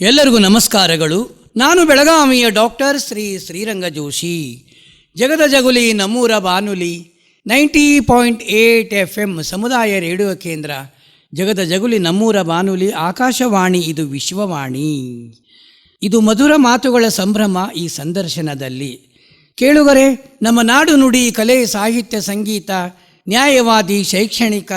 ಎಲ್ಲರಿಗೂ ನಮಸ್ಕಾರಗಳು. ನಾನು ಬೆಳಗಾವಿಯ ಡಾಕ್ಟರ್ ಶ್ರೀ ಶ್ರೀರಂಗ ಜೋಶಿ ಜಗದ ಜಗುಲಿ ನಮ್ಮೂರ ಬಾನುಲಿ ninety point eight F M ಸಮುದಾಯ ರೇಡಿಯೋ ಕೇಂದ್ರ. ಜಗದ ಜಗುಲಿ ನಮ್ಮೂರ ಬಾನುಲಿ ಆಕಾಶವಾಣಿ, ಇದು ವಿಶ್ವವಾಣಿ. ಇದು ಮಧುರ ಮಾತುಗಳ ಸಂಭ್ರಮ ಈ ಸಂದರ್ಶನದಲ್ಲಿ. ಕೇಳುಗರೆ, ನಮ್ಮ ನಾಡು ನುಡಿ, ಕಲೆ, ಸಾಹಿತ್ಯ, ಸಂಗೀತ, ನ್ಯಾಯವಾದಿ, ಶೈಕ್ಷಣಿಕ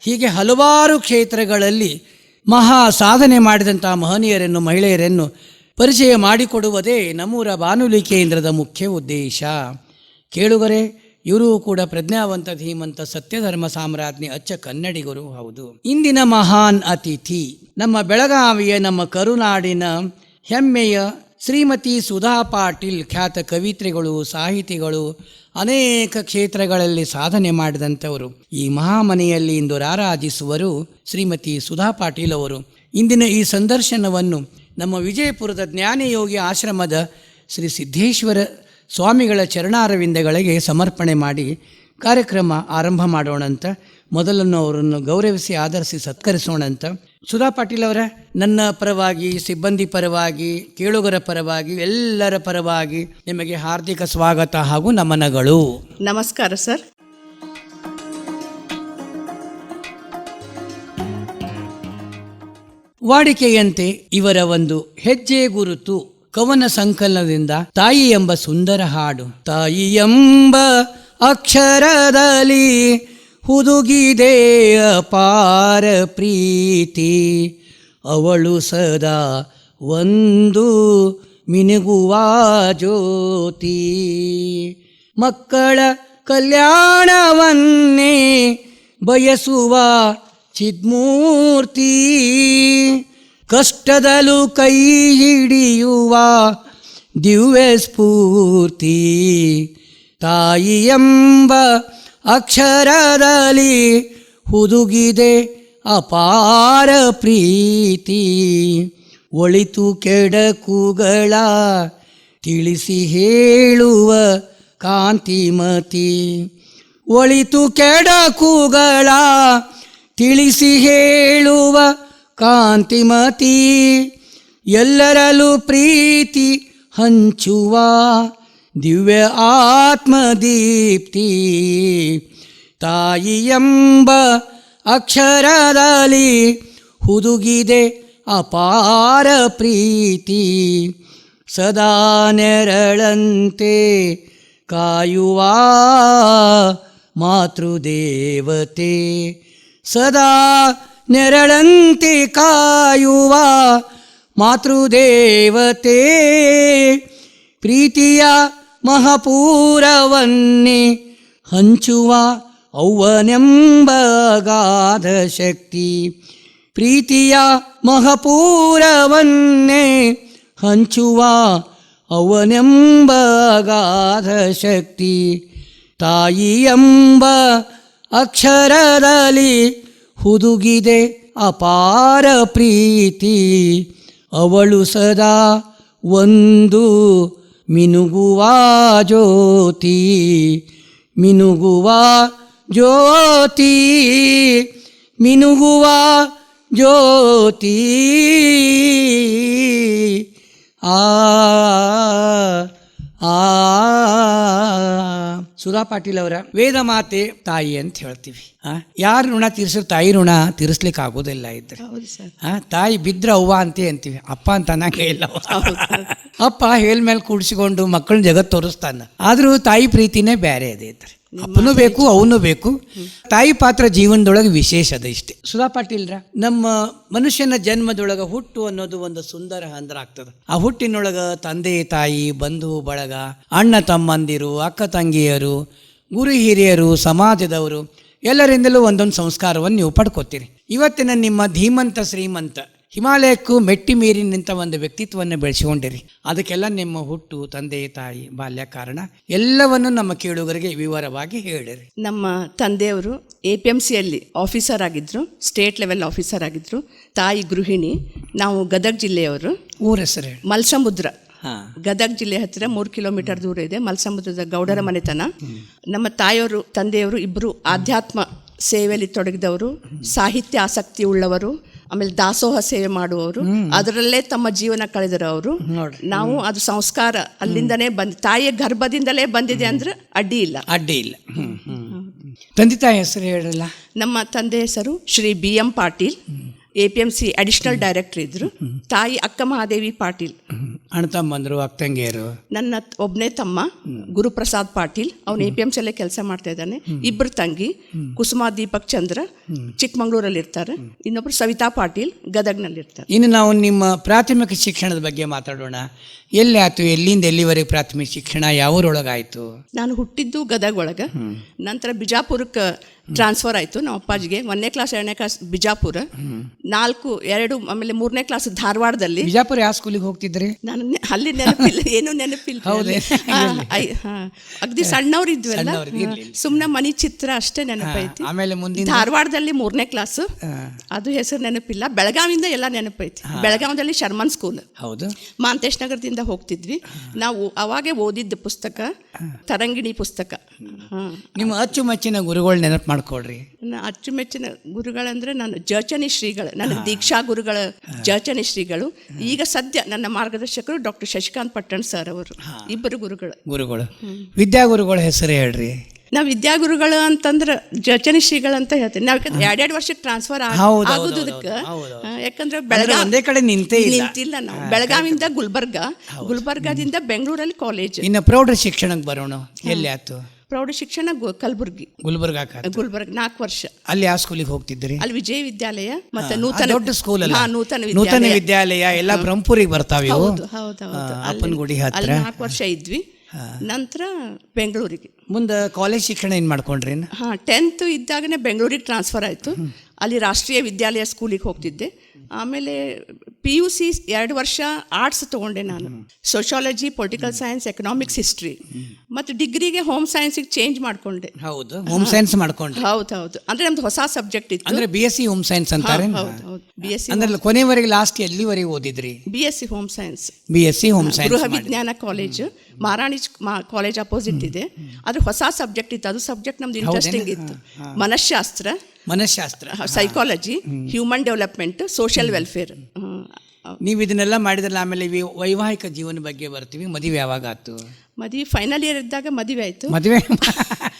ಹೀಗೆ ಹಲವಾರು ಕ್ಷೇತ್ರಗಳಲ್ಲಿ ಮಹಾ ಸಾಧನೆ ಮಾಡಿದಂಥ ಮಹನೀಯರನ್ನು, ಮಹಿಳೆಯರನ್ನು ಪರಿಚಯ ಮಾಡಿಕೊಡುವುದೇ ನಮ್ಮೂರ ಬಾನುಲಿ ಕೇಂದ್ರದ ಮುಖ್ಯ ಉದ್ದೇಶ. ಕೇಳುಗರೆ, ಇವರು ಕೂಡ ಪ್ರಜ್ಞಾವಂತ, ಧೀಮಂತ, ಸತ್ಯಧರ್ಮ ಸಾಮ್ರಾಜ್ಞಿ, ಅಚ್ಚ ಕನ್ನಡಿಗರು ಹೌದು. ಇಂದಿನ ಮಹಾನ್ ಅತಿಥಿ, ನಮ್ಮ ಬೆಳಗಾವಿಯ, ನಮ್ಮ ಕರುನಾಡಿನ ಹೆಮ್ಮೆಯ ಶ್ರೀಮತಿ ಸುಧಾ ಪಾಟೀಲ್ ಖ್ಯಾತ ಕವಿತ್ರಿಗಳು, ಸಾಹಿತಿಗಳು ಅನೇಕ ಕ್ಷೇತ್ರಗಳಲ್ಲಿ ಸಾಧನೆ ಮಾಡಿದಂಥವರು. ಈ ಮಹಾಮನೆಯಲ್ಲಿ ಇಂದು ರಾರಾಜಿಸುವರು ಶ್ರೀಮತಿ ಸುಧಾ ಪಾಟೀಲ್ ಅವರು. ಇಂದಿನ ಈ ಸಂದರ್ಶನವನ್ನು ನಮ್ಮ ವಿಜಯಪುರದ ಜ್ಞಾನಯೋಗಿ ಆಶ್ರಮದ ಶ್ರೀ ಸಿದ್ದೇಶ್ವರ ಸ್ವಾಮಿಗಳ ಚರಣಾರವಿಂದಗಳಿಗೆ ಸಮರ್ಪಣೆ ಮಾಡಿ ಕಾರ್ಯಕ್ರಮ ಆರಂಭ ಮಾಡೋಣಂತ, ಮೊದಲನ್ನು ಅವರನ್ನು ಗೌರವಿಸಿ ಆಧರಿಸಿ ಸತ್ಕರಿಸೋಣಂತ ಸುಧಾ ಪಾಟೀಲ್ ಅವರ ನನ್ನ ಪರವಾಗಿ ಸಿಬ್ಬಂದಿ ಪರವಾಗಿ ಕೇಳುಗರ ಪರವಾಗಿ ಎಲ್ಲರ ಪರವಾಗಿ ನಿಮಗೆ ಹಾರ್ದಿಕ ಸ್ವಾಗತ ಹಾಗೂ ನಮನಗಳು. ನಮಸ್ಕಾರ ಸರ್. ವಾಡಿಕೆಯಂತೆ ಇವರ ಒಂದು ಹೆಜ್ಜೆ ಗುರುತು ಕವನ ಸಂಕಲನದಿಂದ ತಾಯಿ ಎಂಬ ಸುಂದರ ಹಾಡು. ತಾಯಿ ಎಂಬ ಅಕ್ಷರದಲ್ಲಿ ಹುದುಗಿದೆ ಅಪಾರ ಪ್ರೀತಿ. ಅವಳು ಸದಾ ಒಂದು ಮಿನುಗುವ ಜ್ಯೋತಿ. ಮಕ್ಕಳ ಕಲ್ಯಾಣವನ್ನೇ ಬಯಸುವ ಚಿದ್ಮೂರ್ತಿ. ಕಷ್ಟದಲ್ಲೂ ಕೈ ಹಿಡಿಯುವ ದಿವ್ಯ ಸ್ಫೂರ್ತಿ ತಾಯಿ ಎಂಬ ಅಕ್ಷರದಲ್ಲಿ ಹುದುಗಿದೆ ಅಪಾರ ಪ್ರೀತಿ. ಒಳಿತು ಕೆಡಕುಗಳ ತಿಳಿಸಿ ಹೇಳುವ ಕಾಂತಿಮತಿ. ಒಳಿತು ಕೆಡಕುಗಳ ತಿಳಿಸಿ ಹೇಳುವ ಕಾಂತಿಮತಿ. ಎಲ್ಲರಲ್ಲೂ ಪ್ರೀತಿ ಹಂಚುವ ದಿವ್ಯ ಆತ್ಮದೀಪ್ತಿ. ತಾಯಿ ಎಂಬ ಅಕ್ಷರದಲ್ಲಿ ಹುದುಗಿದೆ ಅಪಾರ ಪ್ರೀತಿ. ಸದಾ ನೆರಳಂತೆ ಕಾಯುವ ಮಾತೃದೇವತೆ. ಸದಾ ನೆರಳಂತೆ ಕಾಯುವ ಮಾತೃದೇವತೆ. ಪ್ರೀತಿಯ ಮಹಾಪೂರವನ್ನೇ ಹಂಚುವ ಅವನೆಂಬ ಗಾಧ ಶಕ್ತಿ ಪ್ರೀತಿಯ ಮಹಾಪೂರವನ್ನೇ ಹಂಚುವ ಅವನೆಂಬ ಗಾಧ ಶಕ್ತಿ ತಾಯಿ ಎಂಬ ಅಕ್ಷರದಲ್ಲಿ ಹುದುಗಿದೆ ಅಪಾರ ಪ್ರೀತಿ. ಅವಳು ಸದಾ ಒಂದು ಮಿನುಗುವ ಜ್ಯೋತಿ ಮಿನುಗುವ ಜ್ಯೋತಿ ಮಿನುಗುವ ಜ್ಯೋತಿ. ಆ ಆ ಸುಧಾ ಪಾಟೀಲ್ ಅವರ ವೇದ ಮಾತೆ ತಾಯಿ ಅಂತ ಹೇಳ್ತೀವಿ. ಯಾರು ಯಾರ ಋಣ ತೀರ್ಸ ತಾಯಿ ಋಣ ತೀರಿಸ್ಲಿಕ್ಕೆ ಆಗೋದಿಲ್ಲ ಇದ್ರೆ. ತಾಯಿ ಬಿದ್ರ ಅವ್ವ ಅಂತೇ ಅಂತೀವಿ. ಅಪ್ಪ ಅಂತ ಅನ್ನಂಗೆ ಇಲ್ಲ. ಅಪ್ಪ ಹೇಳ್ಮೇಲೆ ಕೂಡಿಸಿಕೊಂಡು ಮಕ್ಕಳನ್ನ ಜಗತ್ ತೋರಿಸ್ತಾನ. ಆದ್ರೂ ತಾಯಿ ಪ್ರೀತಿನೇ ಬೇರೆ ಅದೇ ಇದ್ರೆ. ಅಪ್ಪನೂ ಬೇಕು ಅವನು ಬೇಕು. ತಾಯಿ ಪಾತ್ರ ಜೀವನದೊಳಗೆ ವಿಶೇಷ ಅದ ಇಷ್ಟೇ. ಸುಧಾ ಪಾಟೀಲ್ರ? ನಮ್ಮ ಮನುಷ್ಯನ ಜನ್ಮದೊಳಗೆ ಹುಟ್ಟು ಅನ್ನೋದು ಒಂದು ಸುಂದರ ಹಂದ್ರ ಆಗ್ತದೆ. ಆ ಹುಟ್ಟಿನೊಳಗ ತಂದೆ ತಾಯಿ ಬಂಧು ಬಳಗ ಅಣ್ಣ ತಮ್ಮಂದಿರು ಅಕ್ಕ ತಂಗಿಯರು ಗುರು ಹಿರಿಯರು ಸಮಾಜದವರು ಎಲ್ಲರಿಂದಲೂ ಒಂದೊಂದು ಸಂಸ್ಕಾರವನ್ನು ನೀವು ಪಡ್ಕೋತೀರಿ. ಇವತ್ತಿನ ನಿಮ್ಮ ಧೀಮಂತ ಶ್ರೀಮಂತ ಹಿಮಾಲಯಕ್ಕೂ ಮೆಟ್ಟಿ ಮೀರಿ ನಿಂತ ಒಂದು ವ್ಯಕ್ತಿತ್ವವನ್ನು ಬೆಳೆಸಿಕೊಂಡಿರಿ. ಅದಕ್ಕೆಲ್ಲ ನಿಮ್ಮ ಹುಟ್ಟು ತಂದೆ ತಾಯಿ ಬಾಲ್ಯ ಕಾರಣ ಎಲ್ಲವನ್ನು ನಮ್ಮ ಕೇಳುಗರಿಗೆ ವಿವರವಾಗಿ ಹೇಳಿರಿ. ನಮ್ಮ ತಂದೆಯವರು ಎ ಪಿ ಎಂ ಸಿಯಲ್ಲಿ ಆಫೀಸರ್ ಆಗಿದ್ದರು ಸ್ಟೇಟ್ ಲೆವೆಲ್ ಆಫೀಸರ್ ಆಗಿದ್ದರು ತಾಯಿ ಗೃಹಿಣಿ ನಾವು ಗದಗ ಜಿಲ್ಲೆಯವರು. ಊರ ಹೆಸರು ಮಲ್ಸಮುದ್ರ. ಹಾಂ. ಗದಗ ಜಿಲ್ಲೆ ಹತ್ತಿರ ಮೂರು ಕಿಲೋಮೀಟರ್ ದೂರ ಇದೆ ಮಲ್ಸಮುದ್ರದ ಗೌಡರ ಮನೆತನ. ನಮ್ಮ ತಾಯಿಯವರು ತಂದೆಯವರು ಇಬ್ಬರು ಆಧ್ಯಾತ್ಮ ಸೇವೆಯಲ್ಲಿ ತೊಡಗಿದವರು ಸಾಹಿತ್ಯ ಆಸಕ್ತಿ ಉಳ್ಳವರು. ಆಮೇಲೆ ದಾಸೋಹ ಸೇವೆ ಮಾಡುವವರು. ಅದರಲ್ಲೇ ತಮ್ಮ ಜೀವನ ಕಳೆದರು ಅವರು. ನಾವು ಅದು ಸಂಸ್ಕಾರ ಅಲ್ಲಿಂದನೇ ಬಂದ ತಾಯಿಯ ಗರ್ಭದಿಂದಲೇ ಬಂದಿದೆ ಅಂದ್ರೆ ಅಡ್ಡಿ ಇಲ್ಲ. ಅಡ್ಡಿ ಇಲ್ಲ. ತಂದೆ ತಾಯಿ ಹೆಸರು ಹೇಳಲ್ಲ? ನಮ್ಮ ತಂದೆ ಹೆಸರು Shri B M Patil. A P M C additional director ಇದ್ರು. ತಾಯಿ ಅಕ್ಕ ಮಹಾದೇವಿ ಪಾಟೀಲ್. ಅಣ್ಣ ತಮ್ಮಂದ್ರು ಅಕ್ಕಂಗಿಯರು ನನ್ನ ಒಬ್ಬನೇ ತಮ್ಮ ಗುರುಪ್ರಸಾದ್ ಪಾಟೀಲ್. ಅವನು ಎ ಪಿ ಎಂ ಸಿಯಲ್ಲೇ ಕೆಲಸ ಮಾಡ್ತಾ ಇದ್ದಾನೆ. ಇಬ್ಬರು ತಂಗಿ ಕುಸುಮಾ ದೀಪಕ್ ಚಂದ್ರ ಚಿಕ್ಕಮಂಗ್ಳೂರಲ್ಲಿ ಇರ್ತಾರೆ. ಇನ್ನೊಬ್ರು ಸವಿತಾ ಪಾಟೀಲ್ ಗದಗ್ನಲ್ಲಿ ಇರ್ತಾರೆ. ಇನ್ನು ನಾವು ನಿಮ್ಮ ಪ್ರಾಥಮಿಕ ಶಿಕ್ಷಣದ ಬಗ್ಗೆ ಮಾತಾಡೋಣ. ಎಲ್ಲಿ ಆಯ್ತು? ಎಲ್ಲಿಂದ ಎಲ್ಲಿವರೆಗೆ ಪ್ರಾಥಮಿಕ ಶಿಕ್ಷಣ? ಯಾವ ಊರೊಳಗಾಯಿತು ನಾನು ಹುಟ್ಟಿದ್ದು ಗದಗ ಒಳಗ. ನಂತರ ಬಿಜಾಪುರಕ್ಕೆ ಟ್ರಾನ್ಸ್ಫರ್ ಆಯಿತು ನಮ್ಮ ಅಪ್ಪಾಜಿಗೆ. ಒಂದನೇ ಕ್ಲಾಸ್ ಎರಡನೇ ಕ್ಲಾಸ್ ಬಿಜಾಪುರ. ನಾಲ್ಕು ಎರಡು ಆಮೇಲೆ ಮೂರನೇ ಕ್ಲಾಸ್ ಧಾರವಾಡದಲ್ಲಿ. ಬಿಜಾಪುರ ಯಾವ ಸ್ಕೂಲಿಗೆ ಹೋಗ್ತಿದ್ರಿ? ನಾನು ನೆ- ಅಲ್ಲಿ ನೆನಪಿಲ್ಲ ಏನು ನೆನಪಿಲ್ಲ ಹೌದು. ಅಗ್ದಿ ಐ- ಹಾ. ಅಗದಿ ಸಣ್ಣವ್ರು ಇದ್ವಲ್ಲ? ಸಣ್ಣವ್ರು, ಇರ್ಲಿ, ಇರ್ಲಿ. ಸುಮ್ಮನೆ ಮನಿ ಚಿತ್ರ ಅಷ್ಟೇ ನೆನಪೈತಿ. ಆಮೇಲೆ ಮುಂದೆ ಧಾರವಾಡದಲ್ಲಿ ಮೂರನೇ ಕ್ಲಾಸ್ ಅದು ಹೆಸರು ನೆನಪಿಲ್ಲ. ಬೆಳಗಾವಿಂದ ಎಲ್ಲ ನೆನಪೈತಿ. ಬೆಳಗಾವದಲ್ಲಿ ಶರ್ಮನ್ ಸ್ಕೂಲ್ ಹೌದು. ಮಾಂತೇಶ್ ನಗರದಿಂದ ಹೋಗ್ತಿದ್ವಿ. ನಾವು ಅವಾಗೆ ಓದಿದ್ದ ಪುಸ್ತಕ ತರಂಗಿಣಿ ಪುಸ್ತಕ. ಹಾ. ನಿಮ್ಮ ಅಚ್ಚುಮಚ್ಚಿನ ಗುರುಗಳು ನೆನಪು ಮಾಡ್ಕೊಳ್ರಿ. ನನ್ನ ಅಚ್ಚುಮೆಚ್ಚಿನ ಗುರುಗಳಂದ್ರೆ ನಾನು ಜಚನಿ ಶ್ರೀಗಳು. ನನ್ನ ದೀಕ್ಷಾ ಗುರುಗಳ ಜಚನಿ ಶ್ರೀಗಳು. ಈಗ ಸದ್ಯ ನನ್ನ ಮಾರ್ಗದರ್ಶಕರು ಡಾಕ್ಟರ್ ಶಶಿಕಾಂತ್ ಪಟ್ಟಣ್ ಸರ್ ಅವರು. ಇಬ್ಬರು ಗುರುಗಳು. ಗುರುಗಳು. ವಿದ್ಯಾಗುರುಗಳ ಹೆಸರು ಹೇಳ್ರಿ. ನಾವು ವಿದ್ಯಾಗುರುಗಳು ಅಂತಂದ್ರೆ ಜಚನಿ ಶ್ರೀಗಳು ಅಂತ ಹೇಳ್ತೀನಿ. ನಾವು ಯಾಕಂದ್ರೆ ಎರಡೆರಡು ವರ್ಷಕ್ಕೆ ಟ್ರಾನ್ಸ್ಫರ್ ಆಗೋದಕ್ಕೆ. ಯಾಕಂದ್ರೆ ಬೆಳಗಾವಿ ಒಂದೇ ಕಡೆ ನಿಂತೇ ನಿಂತಿಲ್ಲ ನಾವು. ಬೆಳಗಾವಿಯಿಂದ ಗುಲ್ಬರ್ಗ. ಗುಲ್ಬರ್ಗಾದಿಂದ ಬೆಂಗಳೂರಲ್ಲಿ ಕಾಲೇಜ್ ಇನ್ನು ಪ್ರೌಢ ಶಿಕ್ಷಣಕ್ಕೆ ಬರೋಣ. ಎಲ್ಲಿ ಆಯ್ತು? ಪ್ರೌಢ ಶಿಕ್ಷಣ ಕಲಬುರ್ಗಿ. ಗುಲ್ಬರ್ಗಾಕ ಗುಲ್ಬರ್ಗ ನಾಲ್ಕು ವರ್ಷ. ಅಲ್ಲಿ ಆ ಸ್ಕೂಲಿಗೆ ಹೋಗ್ತಿದ್ರಿ ಅಲ್ಲಿ ವಿಜಯ ವಿದ್ಯಾಲಯ ಮತ್ತೆ ನೂತನ ದೊಡ್ಡ ಸ್ಕೂಲ್ ಅಲ್ಲ. ನೂತನ ನೂತನ ವಿದ್ಯಾಲಯ. ಎಲ್ಲ ಬ್ರಹ್ಮಪುರಿಗೆ ಬರ್ತಾವೆ ಹೌದು ಹೌದು ಹೌದು. ಅಪ್ಪನಗುಡಿ ಹತ್ರ. ಅಲ್ಲಿ ನಾಲ್ಕು ವರ್ಷ ಇದ್ವಿ. ನಂತರ ಬೆಂಗಳೂರಿಗೆ. ಮುಂದೆ ಕಾಲೇಜ್ ಶಿಕ್ಷಣ ಏನು ಮಾಡ್ಕೊಂಡ್ರಿ ಹಾ ಟೆಂತ್ ಇದ್ದಾಗನೇ ಬೆಂಗಳೂರಿಗೆ ಟ್ರಾನ್ಸ್ಫರ್ ಆಯಿತು. ಅಲ್ಲಿ ರಾಷ್ಟ್ರೀಯ ವಿದ್ಯಾಲಯ ಸ್ಕೂಲಿಗೆ ಹೋಗ್ತಿದ್ದೆ. ಆಮೇಲೆ ಪಿ ಯು ಸಿ ಎರಡು ವರ್ಷ ಆರ್ಟ್ಸ್ ತೊಗೊಂಡೆ ನಾನು. Sociology political science economics history ಮತ್ತು ಡಿಗ್ರಿಗೆ ಹೋಮ್ ಸೈನ್ಸಿಗೆ ಚೇಂಜ್ ಮಾಡಿಕೊಂಡೆ. ಹೌದು. ಹೋಮ್ ಸೈನ್ಸ್ ಮಾಡ್ಕೊಂಡು ಹೌದು ಹೌದು. ಅಂದರೆ ನಮ್ದು ಹೊಸ ಸಬ್ಜೆಕ್ಟ್ ಇತ್ತು. ಅಂದ್ರೆ B S C home science ಅಂತಾರೆ ಹೌದು ಹೌದು. ಬಿ ಎಸ್ ಅಂದ್ರೆ ಕೊನೆವರೆಗೆ ಲಾಸ್ಟ್ ಎಲ್ಲಿವರೆಗೆ ಓದಿದ್ರಿ? B S C home science B S C home science ಗೃಹ ವಿಜ್ಞಾನ ಕಾಲೇಜ್ ಮಹಾರಾಣಿ ಕಾಲೇಜ್ ಅಪೋಸಿಟ್ ಇದೆ. ಅದ್ರ ಹೊಸ ಸಬ್ಜೆಕ್ಟ್ ಇತ್ತು. ಅದು ಸಬ್ಜೆಕ್ಟ್ ನಮ್ದು ಇಂಟ್ರೆಸ್ಟಿಂಗ್ ಇತ್ತು. ಮನಃಶಾಸ್ತ್ರ ಮನಃಶಾಸ್ತ್ರ psychology human development social welfare ನೀವು ಇದನ್ನೆಲ್ಲ ಮಾಡಿದ್ರಲ್ಲ ಆಮೇಲೆ ವೈವಾಹಿಕ ಜೀವನ ಬಗ್ಗೆ ಬರ್ತೀವಿ. ಮದುವೆ ಯಾವಾಗ ಆಯ್ತು? ಮದುವೆ ಫೈನಲ್ ಇಯರ್ ಇದ್ದಾಗ ಮದುವೆ ಆಯ್ತು. ಮದುವೆ?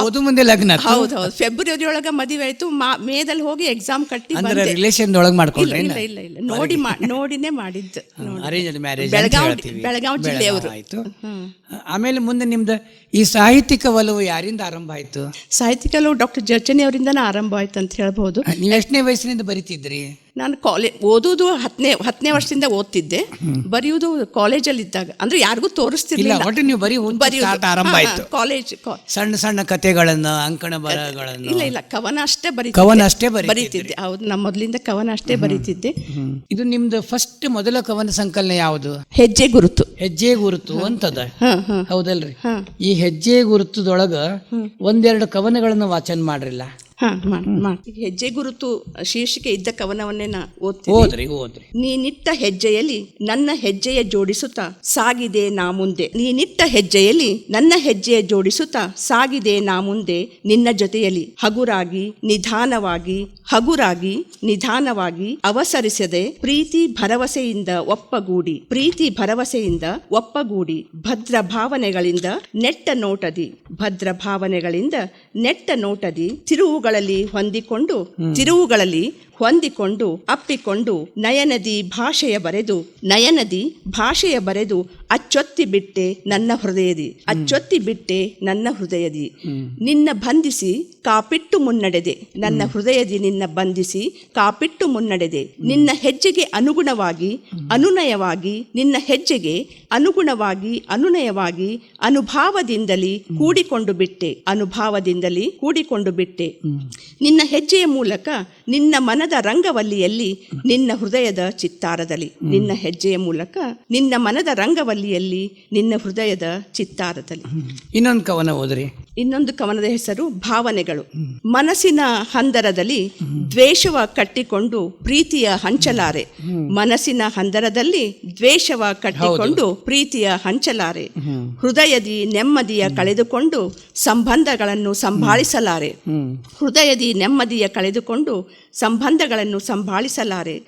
ಓದು ಮುಂದೆ ಲಗ್ನ. ಹೌದು ಹೌದು. ಫೆಬ್ರವರಿ ಒಳಗ ಮದುವೆ ಆಯ್ತು. ಮೇದಲ್ಲಿ ಹೋಗಿ ಎಕ್ಸಾಮ್ ಕಟ್ಟಿ ಅಂದ್ರೆ ಬಂದೆ. ರಿಲೇಷನ್ ಒಳಗೆ ಮಾಡ್ಕೊಂಡ್ರಿ ಇಲ್ಲ ಇಲ್ಲ ಇಲ್ಲ ನೋಡಿ ನೋಡಿನೇ ಮಾಡಿದ್ದು. ಅರೇಂಜ್ ಮ್ಯಾರೇಜ್ ಬೆಳಗಾವಿ ಬೆಳಗಾವಿ ಜಿಲ್ಲೆಯವರು. ಆಯ್ತು. ಆಮೇಲೆ ಮುಂದೆ ನಿಮ್ದು ಈ ಸಾಹಿತ್ಯಿಕ ಒಲವು ಯಾರಿಂದ ಆರಂಭ ಆಯ್ತು? ಸಾಹಿತ್ಯಿಕ ಒಲವು ಡಾಕ್ಟರ್ ಜರ್ಚನಿ ಅವರಿಂದನೇ ಆರಂಭ ಆಯ್ತು ಅಂತ ಹೇಳ್ಬಹುದು. ನೀವು ಎಷ್ಟನೇ ವಯಸ್ಸಿನಿಂದ ಬರಿತಿದ್ರಿ ನಾನು ಕಾಲೇಜ್ ಓದೋದು ಹತ್ತನೇ ಹತ್ತನೇ ವರ್ಷದಿಂದ ಓದ್ತಿದ್ದೆ. ಕಾಲೇಜಲ್ಲಿ ಇದ್ದಾಗ ಅಂದ್ರೆ ಯಾರಿಗೂ ತೋರಿಸ್ತಿರ್ಲಿಲ್ಲ. ಒಟ್ಟು ನೀವು ಬರೀ ಆರಂಭ ಆಯ್ತು. ಕಾಲೇಜ್ ಸಣ್ಣ ಸಣ್ಣ ಕಥೆಗಳನ್ನು ಅಂಕಣ ಬರಹಗಳನ್ನು. ಇಲ್ಲ ಇಲ್ಲ ಕವನ ಅಷ್ಟೇ ಬರೀ ಕವನ ಅಷ್ಟೇ. ಬರೀತಿದ್ದೆ ಹೌದು ನಮ್ಮ ಮೊದಲಿಂದ ಕವನ ಅಷ್ಟೇ ಬರೀತಿದ್ದೆ. ಇದು ನಿಮ್ದು ಫಸ್ಟ್ ಮೊದಲ ಕವನ ಸಂಕಲನ ಯಾವುದು? ಹೆಜ್ಜೆ ಗುರುತು. ಹೆಜ್ಜೆ ಗುರುತು ಅಂತದ? ಹೌದಲ್ರಿ. ಈ ಹೆಜ್ಜೆ ಗುರುತದೊಳಗ ಒಂದೆರಡು ಕವನಗಳನ್ನು ವಾಚನ ಮಾಡ್ರಿಲ್ಲ? ಹಾ ಮಾಡಿ ಮಾಡಿ ಹೆಜ್ಜೆ ಗುರುತು ಶೀರ್ಷಿಕೆ ಇದ್ದ ಕವನವನ್ನೇ ನಾ ಓದ್ತೀನಿ. ಓದ್ರಿ ಓದ್ರಿ. ನೀನಿಟ್ಟ ಹೆಜ್ಜೆಯಲ್ಲಿ ನನ್ನ ಹೆಜ್ಜೆಯ ಜೋಡಿಸುತ್ತ ಸಾಗಿದೆ ನಾ ಮುಂದೆ. ನೀನಿಟ್ಟ ಹೆಜ್ಜೆಯಲ್ಲಿ ನನ್ನ ಹೆಜ್ಜೆಯ ಜೋಡಿಸುತ್ತ ಸಾಗಿದೆ ನಾ ಮುಂದೆ ನಿನ್ನ ಜೊತೆಯಲ್ಲಿ. ಹಗುರಾಗಿ ನಿಧಾನವಾಗಿ ಹಗುರಾಗಿ ನಿಧಾನವಾಗಿ ಅವಸರಿಸದೆ ಪ್ರೀತಿ ಭರವಸೆಯಿಂದ ಒಪ್ಪಗೂಡಿ ಪ್ರೀತಿ ಭರವಸೆಯಿಂದ ಒಪ್ಪಗೂಡಿ ಭದ್ರ ಭಾವನೆಗಳಿಂದ ನೆಟ್ಟ ನೋಟದಿ ಭದ್ರ ಭಾವನೆಗಳಿಂದ ನೆಟ್ಟ ನೋಟದಿ ತಿರುವುಗಳಲ್ಲಿ ಹೊಂದಿಕೊಂಡು ತಿರುವುಗಳಲ್ಲಿ ಹೊಂದಿಕೊಂಡು ಅಪ್ಪಿಕೊಂಡು ನಯನದಿ ಭಾಷೆಯ ಬರೆದು ನಯನದಿ ಭಾಷೆಯ ಬರೆದು ಅಚ್ಚೊತ್ತಿ ಬಿಟ್ಟೆ ನನ್ನ ಹೃದಯದಿ. ಅಚ್ಚೊತ್ತಿ ಬಿಟ್ಟೆ ನನ್ನ ಹೃದಯದಿ. ನಿನ್ನ ಬಂಧಿಸಿ ಕಾಪಿಟ್ಟು ಮುನ್ನಡೆದೆ. ನನ್ನ ಹೃದಯದಿ ನಿನ್ನ ಬಂಧಿಸಿ ಕಾಪಿಟ್ಟು ಮುನ್ನಡೆದೆ. ನಿನ್ನ ಹೆಜ್ಜೆಗೆ ಅನುಗುಣವಾಗಿ ಅನುನಯವಾಗಿ ನಿನ್ನ ಹೆಜ್ಜೆಗೆ ಅನುಗುಣವಾಗಿ ಅನುನಯವಾಗಿ ಅನುಭಾವದಿಂದಲೇ ಕೂಡಿಕೊಂಡು ಬಿಟ್ಟೆ. ಅನುಭಾವದಿಂದಲೇ ಕೂಡಿಕೊಂಡು ಬಿಟ್ಟೆ. ನಿನ್ನ ಹೆಜ್ಜೆಯ ಮೂಲಕ ನಿನ್ನ ಮನದ ರಂಗವಲ್ಲಿಯಲ್ಲಿ ನಿನ್ನ ಹೃದಯದ ಚಿತ್ತಾರದಲ್ಲಿ ನಿನ್ನ ಹೆಜ್ಜೆಯ ಮೂಲಕ ನಿನ್ನ ಮನದ ರಂಗವಲ್ಲಿಯಲ್ಲಿ ನಿನ್ನ ಹೃದಯದ ಚಿತ್ತಾರದಲ್ಲಿ ಇನ್ನೊಂದು ಕವನ ಹೋದ್ರಿ ಇನ್ನೊಂದು ಕವನದ ಹೆಸರು ಭಾವನೆಗಳು. ಮನಸ್ಸಿನ ಹಂದರದಲ್ಲಿ ದ್ವೇಷವ ಕಟ್ಟಿಕೊಂಡು ಪ್ರೀತಿಯ ಹಂಚಲಾರೆ. ಮನಸ್ಸಿನ ಹಂದರದಲ್ಲಿ ದ್ವೇಷವ ಕಟ್ಟಿಕೊಂಡು ಪ್ರೀತಿಯ ಹಂಚಲಾರೆ. ಹೃದಯದಿ ನೆಮ್ಮದಿಯ ಕಳೆದುಕೊಂಡು ಸಂಬಂಧಗಳನ್ನು ಸಂಭಾಳಿಸಲಾರೆ. ಹೃದಯದಿ ನೆಮ್ಮದಿಯ ಕಳೆದುಕೊಂಡು ಸಂಬಂಧಗಳನ್ನು ಸಂಭಾಳಿಸಲಾರೆ.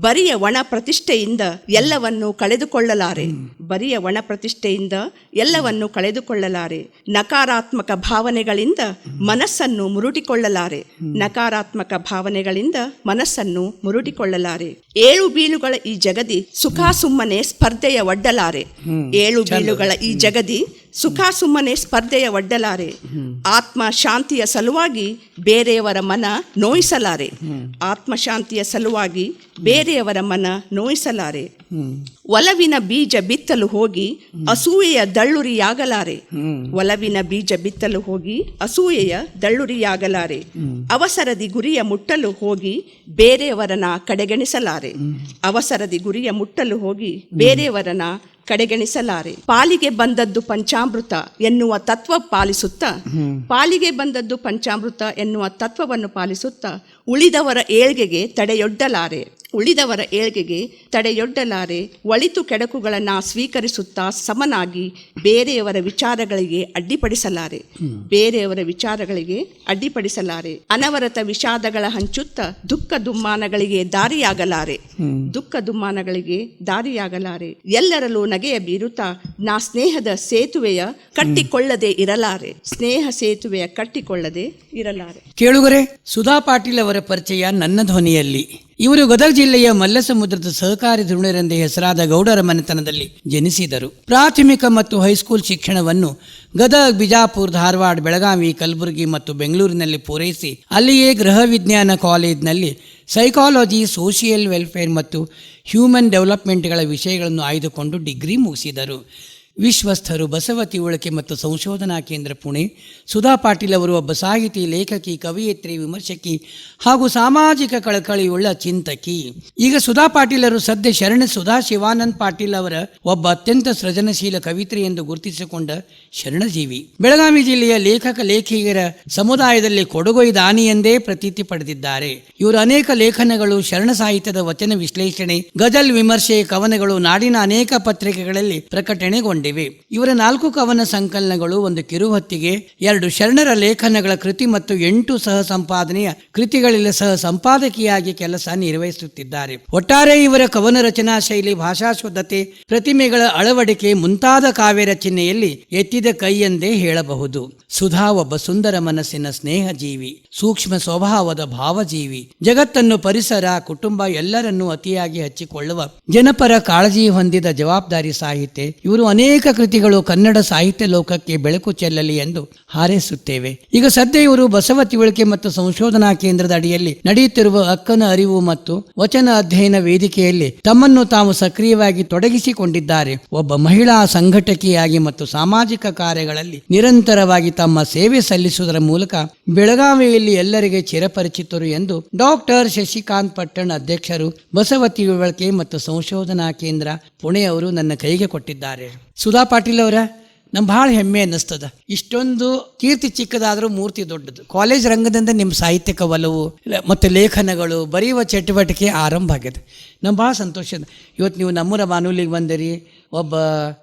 ಬರಿಯ ಒಣ ಪ್ರತಿಷ್ಠೆಯಿಂದ ಎಲ್ಲವನ್ನು ಕಳೆದುಕೊಳ್ಳಲಾರೆ. ಬರಿಯ ಒಣ ಪ್ರತಿಷ್ಠೆಯಿಂದ ಎಲ್ಲವನ್ನು ಕಳೆದುಕೊಳ್ಳಲಾರೆ. ನಕಾರಾತ್ಮಕ ಭಾವನೆಗಳಿಂದ ಮನಸ್ಸನ್ನು ಮುರುಟಿಕೊಳ್ಳಲಾರೆ ನಕಾರಾತ್ಮಕ ಭಾವನೆಗಳಿಂದ ಮನಸ್ಸನ್ನು ಮುರುಟಿಕೊಳ್ಳಲಾರೆ ಏಳು ಬೀಳುಗಳ ಈ ಜಗದಿ ಸುಖ ಸುಮ್ಮನೆ ಸ್ಪರ್ಧೆಯ ಒಡ್ಡಲಾರೆ. ಏಳು ಬೀಳುಗಳ ಈ ಜಗದಿ ಸುಖ ಸುಮ್ಮನೆ ಸ್ಪರ್ಧೆಯ ಒಡ್ಡಲಾರೆ. ಆತ್ಮ ಶಾಂತಿಯ ಸಲುವಾಗಿ ಬೇರೆಯವರ ಮನ ನೋಯಿಸಲಾರೆ. ಆತ್ಮ ಶಾಂತಿಯ ಸಲುವಾಗಿ ಬೇರೆಯವರ ಮನ ನೋಯಿಸಲಾರೆ. ಒಲವಿನ ಬೀಜ ಬಿತ್ತಲು ಹೋಗಿ ಅಸೂಯೆಯ ದಳ್ಳುರಿಯಾಗಲಾರೆ. ಒಲವಿನ ಬೀಜ ಬಿತ್ತಲು ಹೋಗಿ ಅಸೂಯೆಯ ದಳ್ಳುರಿಯಾಗಲಾರೆ. ಅವಸರದಿ ಗುರಿಯ ಮುಟ್ಟಲು ಹೋಗಿ ಬೇರೆಯವರನ್ನ ಕಡೆಗಣಿಸಲಾರೆ. ಅವಸರದಿ ಗುರಿಯ ಮುಟ್ಟಲು ಹೋಗಿ ಬೇರೆಯವರನ್ನ ಕಡೆಗಣಿಸಲಾರೆ. ಪಾಲಿಗೆ ಬಂದದ್ದು ಪಂಚಾಮೃತ ಎನ್ನುವ ತತ್ವ ಪಾಲಿಸುತ್ತಾ, ಪಾಲಿಗೆ ಬಂದದ್ದು ಪಂಚಾಮೃತ ಎನ್ನುವ ತತ್ವವನ್ನು ಪಾಲಿಸುತ್ತಾ ಉಳಿದವರ ಏಳ್ಗೆಗೆ ತಡೆಯೊಡ್ಡಲಾರೆ. ಉಳಿದವರ ಏಳ್ಗೆಗೆ ತಡೆಯೊಡ್ಡಲಾರೆ, ಒಳಿತು ಕೆಡಕುಗಳನ್ನ ಸ್ವೀಕರಿಸುತ್ತಾ ಸಮನಾಗಿ ಬೇರೆಯವರ ವಿಚಾರಗಳಿಗೆ ಅಡ್ಡಿಪಡಿಸಲಾರೆ. ಬೇರೆಯವರ ವಿಚಾರಗಳಿಗೆ ಅಡ್ಡಿಪಡಿಸಲಾರೆ. ಅನವರತ ವಿಷಾದಗಳ ಹಂಚುತ್ತ ದುಃಖ ದುಮ್ಮಾನಗಳಿಗೆ ದಾರಿಯಾಗಲಾರೆ. ದುಃಖ ದುಮ್ಮಾನಗಳಿಗೆ ದಾರಿಯಾಗಲಾರೆ. ಎಲ್ಲರಲ್ಲೂ ನಗೆಯ ಬೀರುತ್ತಾ ನಾ ಸ್ನೇಹದ ಸೇತುವೆಯ ಕಟ್ಟಿಕೊಳ್ಳದೆ ಇರಲಾರೆ. ಸ್ನೇಹ ಸೇತುವೆಯ ಕಟ್ಟಿಕೊಳ್ಳದೆ ಇರಲಾರೆ. ಕೇಳುಗರೆ, ಸುಧಾ ಪಾಟೀಲ್ ಅವರ ಪರಿಚಯ ನನ್ನ ಧ್ವನಿಯಲ್ಲಿ. ಇವರು ಗದಗ ಜಿಲ್ಲೆಯ ಮಲ್ಲಸಮುದ್ರದ ಸಹಕಾರಿ ಧೃಣರೆಂದೇ ಹೆಸರಾದ ಗೌಡರ ಮನೆತನದಲ್ಲಿ ಜನಿಸಿದರು. ಪ್ರಾಥಮಿಕ ಮತ್ತು ಹೈಸ್ಕೂಲ್ ಶಿಕ್ಷಣವನ್ನು ಗದಗ, ಬಿಜಾಪುರ್, ಧಾರವಾಡ, ಬೆಳಗಾವಿ, ಕಲಬುರಗಿ ಮತ್ತು ಬೆಂಗಳೂರಿನಲ್ಲಿ ಪೂರೈಸಿ ಅಲ್ಲಿಯೇ ಗೃಹ ವಿಜ್ಞಾನ ಕಾಲೇಜಿನಲ್ಲಿ ಸೈಕಾಲಜಿ, ಸೋಷಿಯಲ್ ವೆಲ್ಫೇರ್ ಮತ್ತು ಹ್ಯೂಮನ್ ಡೆವಲಪ್ಮೆಂಟ್ಗಳ ವಿಷಯಗಳನ್ನು ಆಯ್ದುಕೊಂಡು ಡಿಗ್ರಿ ಮುಗಿಸಿದರು. ವಿಶ್ವಸ್ಥರು ಬಸವ ತಿಳುವಳಿಕೆ ಮತ್ತು ಸಂಶೋಧನಾ ಕೇಂದ್ರ ಪುಣೆ, ಸುಧಾ ಪಾಟೀಲ್ ಅವರು ಒಬ್ಬ ಸಾಹಿತಿ, ಲೇಖಕಿ, ಕವಿಯತ್ರಿ, ವಿಮರ್ಶಕಿ ಹಾಗೂ ಸಾಮಾಜಿಕ ಕಳಕಳಿಯುಳ್ಳ ಚಿಂತಕಿ. ಈಗ ಸುಧಾ ಪಾಟೀಲ್ ಅವರು ಸದ್ಯ ಶರಣ ಸುಧಾ ಶಿವಾನಂದ್ ಪಾಟೀಲ್ ಅವರ ಒಬ್ಬ ಅತ್ಯಂತ ಸೃಜನಶೀಲ ಕವಿತ್ರಿ ಎಂದು ಗುರುತಿಸಿಕೊಂಡ ಶರಣಜೀವಿ. ಬೆಳಗಾವಿ ಜಿಲ್ಲೆಯ ಲೇಖಕ ಲೇಖಿಗರ ಸಮುದಾಯದಲ್ಲಿ ಕೊಡಗೊಯ್ ದಾನಿ ಎಂದೇ ಪ್ರತೀತಿ ಪಡೆದಿದ್ದಾರೆ. ಇವರು ಅನೇಕ ಲೇಖನಗಳು, ಶರಣ ಸಾಹಿತ್ಯದ ವಚನ ವಿಶ್ಲೇಷಣೆ, ಗಜಲ್ ವಿಮರ್ಶೆ, ಕವನಗಳು, ನಾಡಿನ ಅನೇಕ ಪತ್ರಿಕೆಗಳಲ್ಲಿ ಪ್ರಕಟಣೆಗೊಂಡಿವೆ. ಇವರ ನಾಲ್ಕು ಕವನ ಸಂಕಲನಗಳು ಒಂದು ಕಿರುಹೊತ್ತಿಗೆ, ಎರಡು ಶರಣರ ಲೇಖನಗಳ ಕೃತಿ ಮತ್ತು ಎಂಟು ಸಹ ಸಂಪಾದನೆಯ ಕೃತಿಗಳಲ್ಲಿ ಸಹ ಸಂಪಾದಕಿಯಾಗಿ ಕೆಲಸ ನಿರ್ವಹಿಸುತ್ತಿದ್ದಾರೆ. ಒಟ್ಟಾರೆ ಇವರ ಕವನ ರಚನಾ ಶೈಲಿ ಭಾಷಾ ಶುದ್ಧತೆ ಪ್ರತಿಮೆಗಳ ಅಳವಡಿಕೆ, ಮುಂತಾದ ಕಾವ್ಯ ರಚನೆಯಲ್ಲಿ ಎತ್ತಿದ ಕೈ ಎಂದೇ ಹೇಳಬಹುದು. ಸುಧಾ ಒಬ್ಬ ಸುಂದರ ಮನಸ್ಸಿನ ಸ್ನೇಹ ಜೀವಿ ಸೂಕ್ಷ್ಮ ಸ್ವಭಾವದ ಭಾವಜೀವಿ, ಜಗತ್ತನ್ನು ಪರಿಸರ, ಕುಟುಂಬ ಎಲ್ಲರನ್ನೂ ಅತಿಯಾಗಿ ಹಚ್ಚಿಕೊಳ್ಳುವ ಜನಪರ ಕಾಳಜಿ ಹೊಂದಿದ ಜವಾಬ್ದಾರಿ ಸಾಹಿತ್ಯ. ಇವರು ಅನೇಕ ಕೃತಿಗಳು ಕನ್ನಡ ಸಾಹಿತ್ಯ ಲೋಕಕ್ಕೆ ಬೆಳಕು ಚೆಲ್ಲಲಿ ಎಂದು ಹಾರೈಸುತ್ತೇವೆ. ಈಗ ಸದ್ಯ ಇವರು ಬಸವ ತಿಳುವಳಿಕೆ ಮತ್ತು ಸಂಶೋಧನಾ ಕೇಂದ್ರದ ಅಡಿಯಲ್ಲಿ ನಡೆಯುತ್ತಿರುವ ಅಕ್ಕನ ಅರಿವು ಮತ್ತು ವಚನ ಅಧ್ಯಯನ ವೇದಿಕೆಯಲ್ಲಿ ತಮ್ಮನ್ನು ತಾವು ಸಕ್ರಿಯವಾಗಿ ತೊಡಗಿಸಿಕೊಂಡಿದ್ದಾರೆ. ಒಬ್ಬ ಮಹಿಳಾ ಸಂಘಟಕಿಯಾಗಿ ಮತ್ತು ಸಾಮಾಜಿಕ ಕಾರ್ಯಗಳಲ್ಲಿ ನಿರಂತರವಾಗಿ ತಮ್ಮ ಸೇವೆ ಸಲ್ಲಿಸುವುದರ ಮೂಲಕ ಬೆಳಗಾವಿಯಲ್ಲಿ ಎಲ್ಲರಿಗೆ ಚಿರಪರಿಚಿತರು ಎಂದು ಡಾಕ್ಟರ್ ಶಶಿಕಾಂತ್ ಪಟ್ಟಣ ಅಧ್ಯಕ್ಷರು ಬಸವ ತಿಳುವಳಿಕೆ ಮತ್ತು ಸಂಶೋಧನಾ ಕೇಂದ್ರ ಪುಣೆ ಅವರು ನನ್ನ ಕೈಗೆ ಕೊಟ್ಟಿದ್ದಾರೆ. ಸುಧಾ ಪಾಟೀಲ್ ಅವರ ನಮ್ಗೆ ಭಾಳ ಹೆಮ್ಮೆ ಅನ್ನಿಸ್ತದ. ಇಷ್ಟೊಂದು ಕೀರ್ತಿ ಚಿಕ್ಕದಾದರೂ ಮೂರ್ತಿ ದೊಡ್ಡದು. ಕಾಲೇಜ್ ರಂಗದಿಂದ ನಿಮ್ಮ ಸಾಹಿತ್ಯಕ ಒಲವು ಮತ್ತು ಲೇಖನಗಳು ಬರೆಯುವ ಚಟುವಟಿಕೆ ಆರಂಭ ಆಗಿದೆ. ನಮ್ಮ ಭಾಳ ಸಂತೋಷ ಇವತ್ತು ನೀವು ನಮ್ಮೂರ ಬಾನುಲಿಗೆ ಬಂದಿರಿ ಒಬ್ಬ